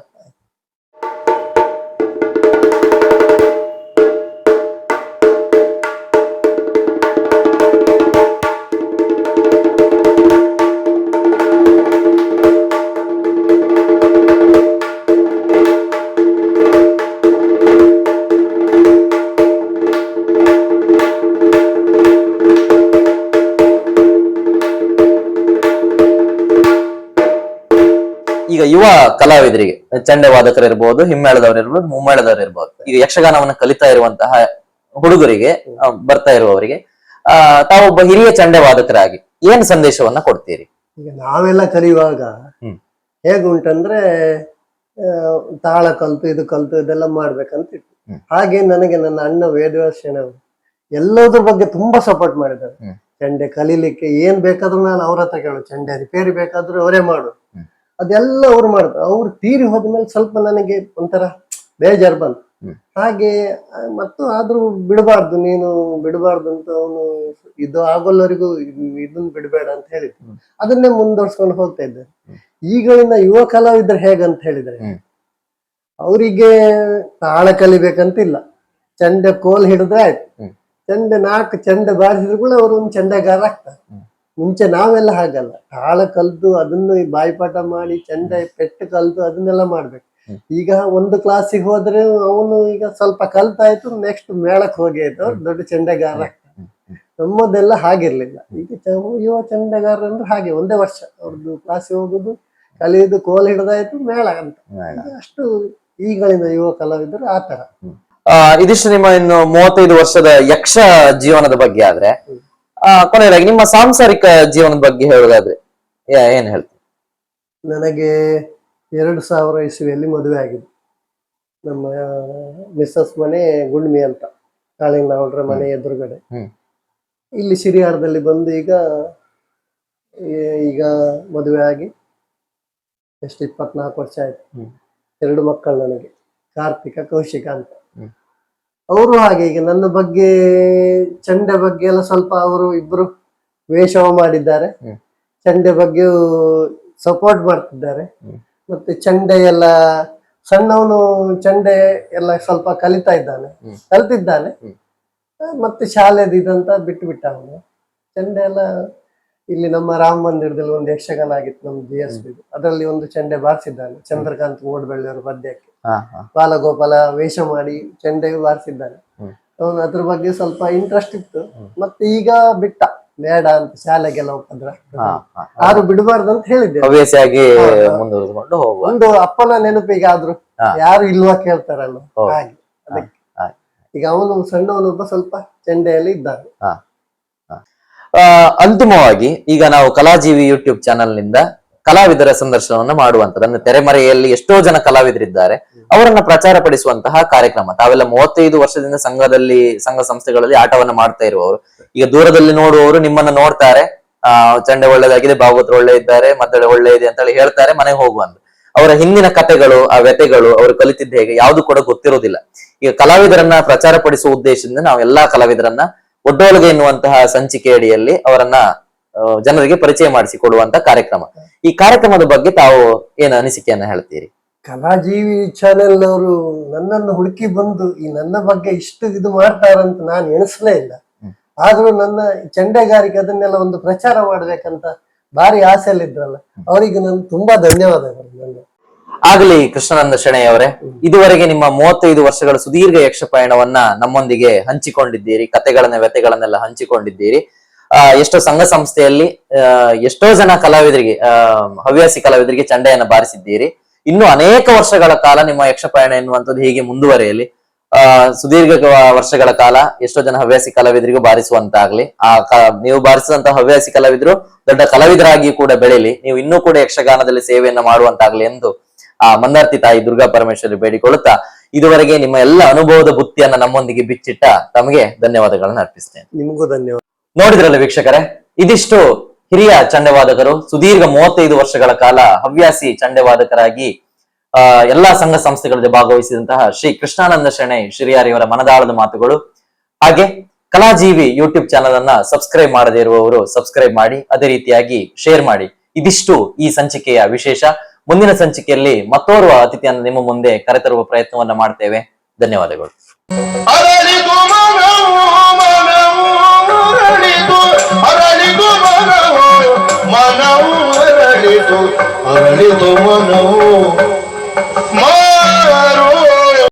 ಚಂಡೆ ವಾದಕರು ಇರ್ಬೋದು ಹಿಮ್ಮೇಳದವ್ರು ಇರ್ಬೋದು ಮುಮ್ಮೇಳದವ್ರು ಇರ್ಬೋದು. ಈಗ ಯಕ್ಷಗಾನವನ್ನು ಕಲಿತಾ ಇರುವಂತಹ ಹುಡುಗರಿಗೆ ಬರ್ತಾ ಇರುವವರಿಗೆ ಆ ತಾವೊಬ್ಬ ಹಿರಿಯ ಚಂಡೆ ವಾದಕರಾಗಿ ಏನ್ ಸಂದೇಶವನ್ನ ಕೊಡ್ತೀರಿ? ಈಗ ನಾವೆಲ್ಲ ಕಲಿಯುವಾಗ. ಹೇಗುಂಟಂದ್ರೆ ತಾಳ ಕಲ್ತು ಇದು ಕಲ್ತು ಇದೆಲ್ಲ ಮಾಡ್ಬೇಕಂತ ಇತ್ತು. ಹಾಗೆ ನನಗೆ ನನ್ನ ಅಣ್ಣ ವೇದವರ್ಷಣ ಎಲ್ಲದ್ರ ಬಗ್ಗೆ ತುಂಬಾ ಸಪೋರ್ಟ್ ಮಾಡಿದ್ದಾರೆ. ಚಂಡೆ ಕಲೀಲಿಕ್ಕೆ ಏನ್ ಬೇಕಾದ್ರೂ ನಾನು ಅವ್ರ ಹತ್ರ ಕೇಳು ಚಂಡೆ ರಿಪೇರಿ ಬೇಕಾದ್ರೂ ಅವರೇ ಮಾಡು. ಅದೆಲ್ಲ ಅವ್ರು ಮಾಡಿದ್ರು ಅವ್ರು ತೀರಿ ಹೋದ್ಮೇಲೆ ಸ್ವಲ್ಪ ನನಗೆ ಒಂಥರ ಬೇಜಾರು ಬಂತು. ಹಾಗೆ ಮತ್ತು ಆದ್ರೂ ಬಿಡಬಾರ್ದು ನೀನು ಬಿಡಬಾರ್ದು ಅಂತ ಅವನು ಇದು ಆಗೋಲ್ಲವರಿಗೂ ಇದನ್ನ ಬಿಡಬೇಡ ಅಂತ ಹೇಳಿ. ಅದನ್ನೇ ಮುಂದುವರ್ಸ್ಕೊಂಡು ಹೋಗ್ತಾ ಇದ್ದೆ. ಈಗಿನ ಯುವ ಕಲಾವಿದ್ರೆ ಹೇಗಂತ ಹೇಳಿದ್ರೆ. ಅವರಿಗೆ ತಾಳ ಕಲಿಬೇಕಂತಿಲ್ಲ. ಚಂಡ ಕೋಲ್ ಹಿಡಿದ್ರೆ ಆಯ್ತು. ಚಂಡ ನಾಲ್ಕು ಚಂಡೆ ಬಾರಿಸಿದ್ರು ಕೂಡ ಅವರು ಒಂದು ಚಂಡಗಾರ ಆಗ್ತಾರೆ. ಮುಂಚೆ ನಾವೆಲ್ಲ ಹಾಗಲ್ಲ. ತಾಳ ಕಲ್ತು ಅದನ್ನು ಈ ಬಾಯಿಪಾಠ ಮಾಡಿ ಚಂದ ಪೆಟ್ಟು ಕಲ್ತು ಅದನ್ನೆಲ್ಲ ಮಾಡ್ಬೇಕು. ಈಗ ಒಂದು ಕ್ಲಾಸಿಗೆ ಹೋದ್ರೆ ಅವನು ಈಗ ಸ್ವಲ್ಪ ಕಲ್ತಾಯ್ತು ನೆಕ್ಸ್ಟ್ ಮೇಳಕ್ಕೆ ಹೋಗಿ ಆಯ್ತು. ಅವ್ರು ದೊಡ್ಡ ಚಂದೆಗಾರ ಆಗ್ತಾನೆ. ನಮ್ಮದೆಲ್ಲ ಹಾಗಿರ್ಲಿಲ್ಲ. ಈಗ ಯುವ ಚಂದೆಗಾರ ಅಂದ್ರೆ ಹಾಗೆ ಒಂದೇ ವರ್ಷ. ಅವ್ರದ್ದು ಕ್ಲಾಸಿಗೆ ಹೋಗುದು ಕಲಿಯುದು ಕೋಲ್ ಹಿಡ್ದಾಯ್ತು ಮೇಳ ಅಂತ. ಅಷ್ಟು ಈಗಳಿನ ಯುವ ಕಲಾವಿದರು ಆತರ ಇದಿಷ್ಟು ನಿಮ್ಮ ಇನ್ನು ಮೂವತ್ತೈದು ವರ್ಷದ ಯಕ್ಷ ಜೀವನದ ಬಗ್ಗೆ ಆದ್ರೆ ಕೊನೆಯದಾಗಿ ನಿಮ್ಮ ಸಾಂಸಾರಿಕ ಜೀವನದ ಬಗ್ಗೆ ಹೇಳೋದಾದ್ರೆ ಯಾ- ಏನ್ ಹೇಳ್ತೀವಿ ನನಗೆ ಎರಡು ಸಾವಿರ ಇಸ್ವಿಯಲ್ಲಿ ಮದುವೆ ಆಗಿದೆ. ನಮ್ಮ ಮಿಸ್ಸಸ್ ಮನೆ ಗುಂಡ್ಮಿ ಅಂತ ಕಾಳಿಂಗನವಳ್ರ ಮನೆ ಎದುರುಗಡೆ. ಇಲ್ಲಿ ಸಿರಿಯಾರದಲ್ಲಿ ಬಂದು ಈಗ ಈಗ ಮದುವೆ ಆಗಿ ಎಷ್ಟು ಇಪ್ಪತ್ನಾಲ್ಕು ವರ್ಷ ಆಯ್ತು. ಎರಡು ಮಕ್ಕಳು ನನಗೆ ಕಾರ್ತಿಕ ಕೌಶಿಕ ಅಂತ. ಅವರು ಹಾಗೆ ಈಗ ನನ್ನ ಬಗ್ಗೆ ಚಂಡೆ ಬಗ್ಗೆ ಎಲ್ಲ ಸ್ವಲ್ಪ ಅವರು ಇಬ್ರು ವೇಷವ ಮಾಡಿದ್ದಾರೆ. ಚಂಡೆ ಬಗ್ಗೆ ಸಪೋರ್ಟ್ ಮಾಡ್ತಿದ್ದಾರೆ. ಮತ್ತೆ ಚಂಡೆ ಎಲ್ಲ ಸಣ್ಣವನು ಚಂಡೆ ಎಲ್ಲ ಸ್ವಲ್ಪ ಕಲಿತಾ ಇದ್ದಾನೆ. ಕಲ್ತಿದ್ದಾನೆ. ಮತ್ತೆ ಶಾಲೆದಿದಂತ ಬಿಟ್ಟು ಬಿಟ್ಟ ಅವನು ಚಂಡೆ ಎಲ್ಲ ಇಲ್ಲಿ ನಮ್ಮ ರಾಮ ಮಂದಿರದಲ್ಲಿ ಒಂದು ಯಕ್ಷಗಾನ ಆಗಿತ್ತು ನಮ್ಮ ಜಿ ಎಸ್ ಬಿ ಅದರಲ್ಲಿ ಒಂದು ಚಂಡೆ ಬಾರಿಸಿದ್ದಾನೆ ಚಂದ್ರಕಾಂತ್ ಓಡ್ಬಳ್ಳಿಯವರ ಪದ್ಯಕ್ಕೆ. ಬಾಲಗೋಪಾಲ ವೇಷ ಮಾಡಿ ಚೆಂಡೆ ಬಾರಿಸಿದ್ದಾನೆ. ಅವನು ಅದ್ರ ಬಗ್ಗೆ ಸ್ವಲ್ಪ ಇಂಟ್ರೆಸ್ಟ್ ಇತ್ತು. ಮತ್ತೆ ಈಗ ಬಿಟ್ಟ ಬೇಡ ಅಂತ ಶಾಲೆಗೆಲ್ಲ ಹೋಗ್ತದ್ರ? ಯಾರು ಬಿಡಬಾರ್ದು ಅಂತ ಹೇಳಿದ್ದೆ ಹವ್ಯಾಸಿಯಾಗಿ ಮುಂದುವರೆದುಕೊಂಡು ಹೋಗುವ. ಒಂದು ಅಪ್ಪನ ನೆನಪಿಗಾದ್ರು ಆದ್ರೂ ಯಾರು ಇಲ್ವಾ ಕೇಳ್ತಾರಲ್ಲ. ಹಾಗೆ ಅದಕ್ಕೆ. ಈಗ ಅವನು ಸಣ್ಣವನೊಬ್ಬ ಸ್ವಲ್ಪ ಚೆಂಡೆಯಲ್ಲಿ ಇದ್ದಾನೆ. ಅಂತಿಮವಾಗಿ ಈಗ ನಾವು ಕಲಾಜೀವಿ ಯೂಟ್ಯೂಬ್ ಚಾನೆಲ್ನಿಂದ ಕಲಾವಿದರ ಸಂದರ್ಶನವನ್ನ ಮಾಡುವಂತದ್ದು ಅಂದ್ರೆ ತೆರೆಮರೆಯಲ್ಲಿ ಎಷ್ಟೋ ಜನ ಕಲಾವಿದರಿದ್ದಾರೆ. ಅವರನ್ನ ಪ್ರಚಾರ ಪಡಿಸುವಂತಹ ಕಾರ್ಯಕ್ರಮ. ತಾವೆಲ್ಲ ಮೂವತ್ತೈದು ವರ್ಷದಿಂದ ಸಂಘದಲ್ಲಿ, ಸಂಘ ಸಂಸ್ಥೆಗಳಲ್ಲಿ ಆಟವನ್ನ ಮಾಡ್ತಾ ಇರುವವರು. ಈಗ ದೂರದಲ್ಲಿ ನೋಡುವವರು ನಿಮ್ಮನ್ನ ನೋಡ್ತಾರೆ. ಆ, ಚಂಡೆ ಒಳ್ಳೇದಾಗಿದೆ, ಭಾಗವತರು ಒಳ್ಳೆ ಇದ್ದಾರೆ ಮದ್ದಳೆ ಒಳ್ಳೆ ಇದೆ ಅಂತ ಹೇಳಿ ಹೇಳ್ತಾರೆ, ಮನೆಗೆ ಹೋಗುವಂತ. ಅವರ ಹಿಂದಿನ ಕಥೆಗಳು, ಆ ವ್ಯತೆಗಳು ಅವರು ಕಲಿತಿದ್ದ ಹೇಗೆ ಯಾವುದು ಕೂಡ ಗೊತ್ತಿರೋದಿಲ್ಲ ಈಗ ಕಲಾವಿದರನ್ನ ಪ್ರಚಾರ ಪಡಿಸುವ ಉದ್ದೇಶದಿಂದ ನಾವು ಎಲ್ಲಾ ಕಲಾವಿದರನ್ನ ಒಡ್ಡೋಲಗೆ ಎನ್ನುವಂತಹ ಸಂಚಿಕೆ ಅಡಿಯಲ್ಲಿ ಅವರನ್ನ ಜನರಿಗೆ ಪರಿಚಯ ಮಾಡಿಸಿಕೊಡುವಂತ ಕಾರ್ಯಕ್ರಮ. ಈ ಕಾರ್ಯಕ್ರಮದ ಬಗ್ಗೆ ತಾವು ಏನು ಅನಿಸಿಕೆಯನ್ನ ಹೇಳ್ತೀರಿ? ಕಲಾಜೀವಿ ಚಾನೆಲ್ ಅವರು ನನ್ನನ್ನು ಹುಡುಕಿ ಬಂದು ಈ ನನ್ನ ಬಗ್ಗೆ ಇಷ್ಟು ಇದು ಮಾಡ್ತಾರಂತ ನಾನು ಎಣಿಸ್ಲೇ ಇಲ್ಲ. ಆದ್ರೂ ನನ್ನ ಚಂಡೆಗಾರಿಕೆ ಅದನ್ನೆಲ್ಲ ಒಂದು ಪ್ರಚಾರ ಮಾಡ್ಬೇಕಂತ ಭಾರಿ ಆಸೆಯಲ್ಲಿದ್ರಲ್ಲ. ಅವರಿಗೆ ನಾನು ತುಂಬಾ ಧನ್ಯವಾದಗಳು ನನ್ನ ಆಗಲಿ ಕೃಷ್ಣಾನಂದ ಶೆಣೈ ಅವರೇ, ಇದುವರೆಗೆ ನಿಮ್ಮ ಮೂವತ್ತೈದು ವರ್ಷಗಳ ಸುದೀರ್ಘ ಯಕ್ಷ ಪಯಣವನ್ನ ನಮ್ಮೊಂದಿಗೆ ಹಂಚಿಕೊಂಡಿದ್ದೀರಿ ಕತೆಗಳನ್ನ ವ್ಯಥೆಗಳನ್ನೆಲ್ಲ ಹಂಚಿಕೊಂಡಿದ್ದೀರಿ. ಎಷ್ಟೋ ಸಂಘ ಸಂಸ್ಥೆಯಲ್ಲಿ ಎಷ್ಟೋ ಜನ ಕಲಾವಿದರಿಗೆ ಹವ್ಯಾಸಿ ಕಲಾವಿದರಿಗೆ ಚಂಡೆಯನ್ನ ಬಾರಿಸಿದ್ದೀರಿ. ಇನ್ನು ಅನೇಕ ವರ್ಷಗಳ ಕಾಲ ನಿಮ್ಮ ಯಕ್ಷ ಪಯಣ ಎನ್ನುವಂಥದ್ದು ಹೀಗೆ ಮುಂದುವರೆಯಲಿ. ಆ, ಸುದೀರ್ಘ ವರ್ಷಗಳ ಕಾಲ ಎಷ್ಟೋ ಜನ ಹವ್ಯಾಸಿ ಕಲಾವಿದರಿಗೂ ಬಾರಿಸುವಂತಾಗ್ಲಿ. ಆ ನೀವು ಬಾರಿಸಿದಂತಹ ಹವ್ಯಾಸಿ ಕಲಾವಿದರು ದೊಡ್ಡ ಕಲಾವಿದರಾಗಿ ಕೂಡ ಬೆಳೆಯಲಿ ನೀವು ಇನ್ನೂ ಕೂಡ ಯಕ್ಷಗಾನದಲ್ಲಿ ಸೇವೆಯನ್ನು ಮಾಡುವಂತಾಗ್ಲಿ ಎಂದು ಆ ಮಂದಾರ್ತಿ ತಾಯಿ ದುರ್ಗಾ ಪರಮೇಶ್ವರಿ ಬೇಡಿಕೊಳ್ಳುತ್ತಾ ಇದುವರೆಗೆ ನಿಮ್ಮ ಎಲ್ಲ ಅನುಭವದ ಬುತ್ತಿಯನ್ನ ನಮ್ಮೊಂದಿಗೆ ಬಿಚ್ಚಿಟ್ಟ ತಮಗೆ ಧನ್ಯವಾದಗಳನ್ನು ಅರ್ಪಿಸ್ತೇನೆ. ನಿಮಗೂ ಧನ್ಯವಾದ. ನೋಡಿದ್ರಲ್ಲ ವೀಕ್ಷಕರೇ ಇದಿಷ್ಟು ಹಿರಿಯ ಚಂಡವಾದಕರು ಸುದೀರ್ಘ ಮೂವತ್ತೈದು ವರ್ಷಗಳ ಕಾಲ ಹವ್ಯಾಸಿ ಚಂಡವಾದಕರಾಗಿ ಆ ಎಲ್ಲಾ ಸಂಘ ಸಂಸ್ಥೆಗಳಲ್ಲಿ ಭಾಗವಹಿಸಿದಂತಹ ಶ್ರೀ ಕೃಷ್ಣಾನಂದ ಶೆಣೈ ಶ್ರೀಯಾರಿಯವರ ಮನದಾಳದ ಮಾತುಗಳು. ಹಾಗೆ ಕಲಾಜೀವಿ ಯೂಟ್ಯೂಬ್ ಚಾನಲ್ ಅನ್ನ ಸಬ್ಸ್ಕ್ರೈಬ್ ಮಾಡದೇ ಇರುವವರು ಸಬ್ಸ್ಕ್ರೈಬ್ ಮಾಡಿ ಅದೇ ರೀತಿಯಾಗಿ ಶೇರ್ ಮಾಡಿ. ಇದಿಷ್ಟು ಈ ಸಂಚಿಕೆಯ ವಿಶೇಷ. ಮುಂದಿನ ಸಂಚಿಕೆಯಲ್ಲಿ ಮತ್ತೋರ್ವ ಅತಿಥಿಯನ್ನು ನಿಮ್ಮ ಮುಂದೆ ಕರೆತರುವ ಪ್ರಯತ್ನವನ್ನ ಮಾಡ್ತೇವೆ. ಧನ್ಯವಾದಗಳು. ಮನವು.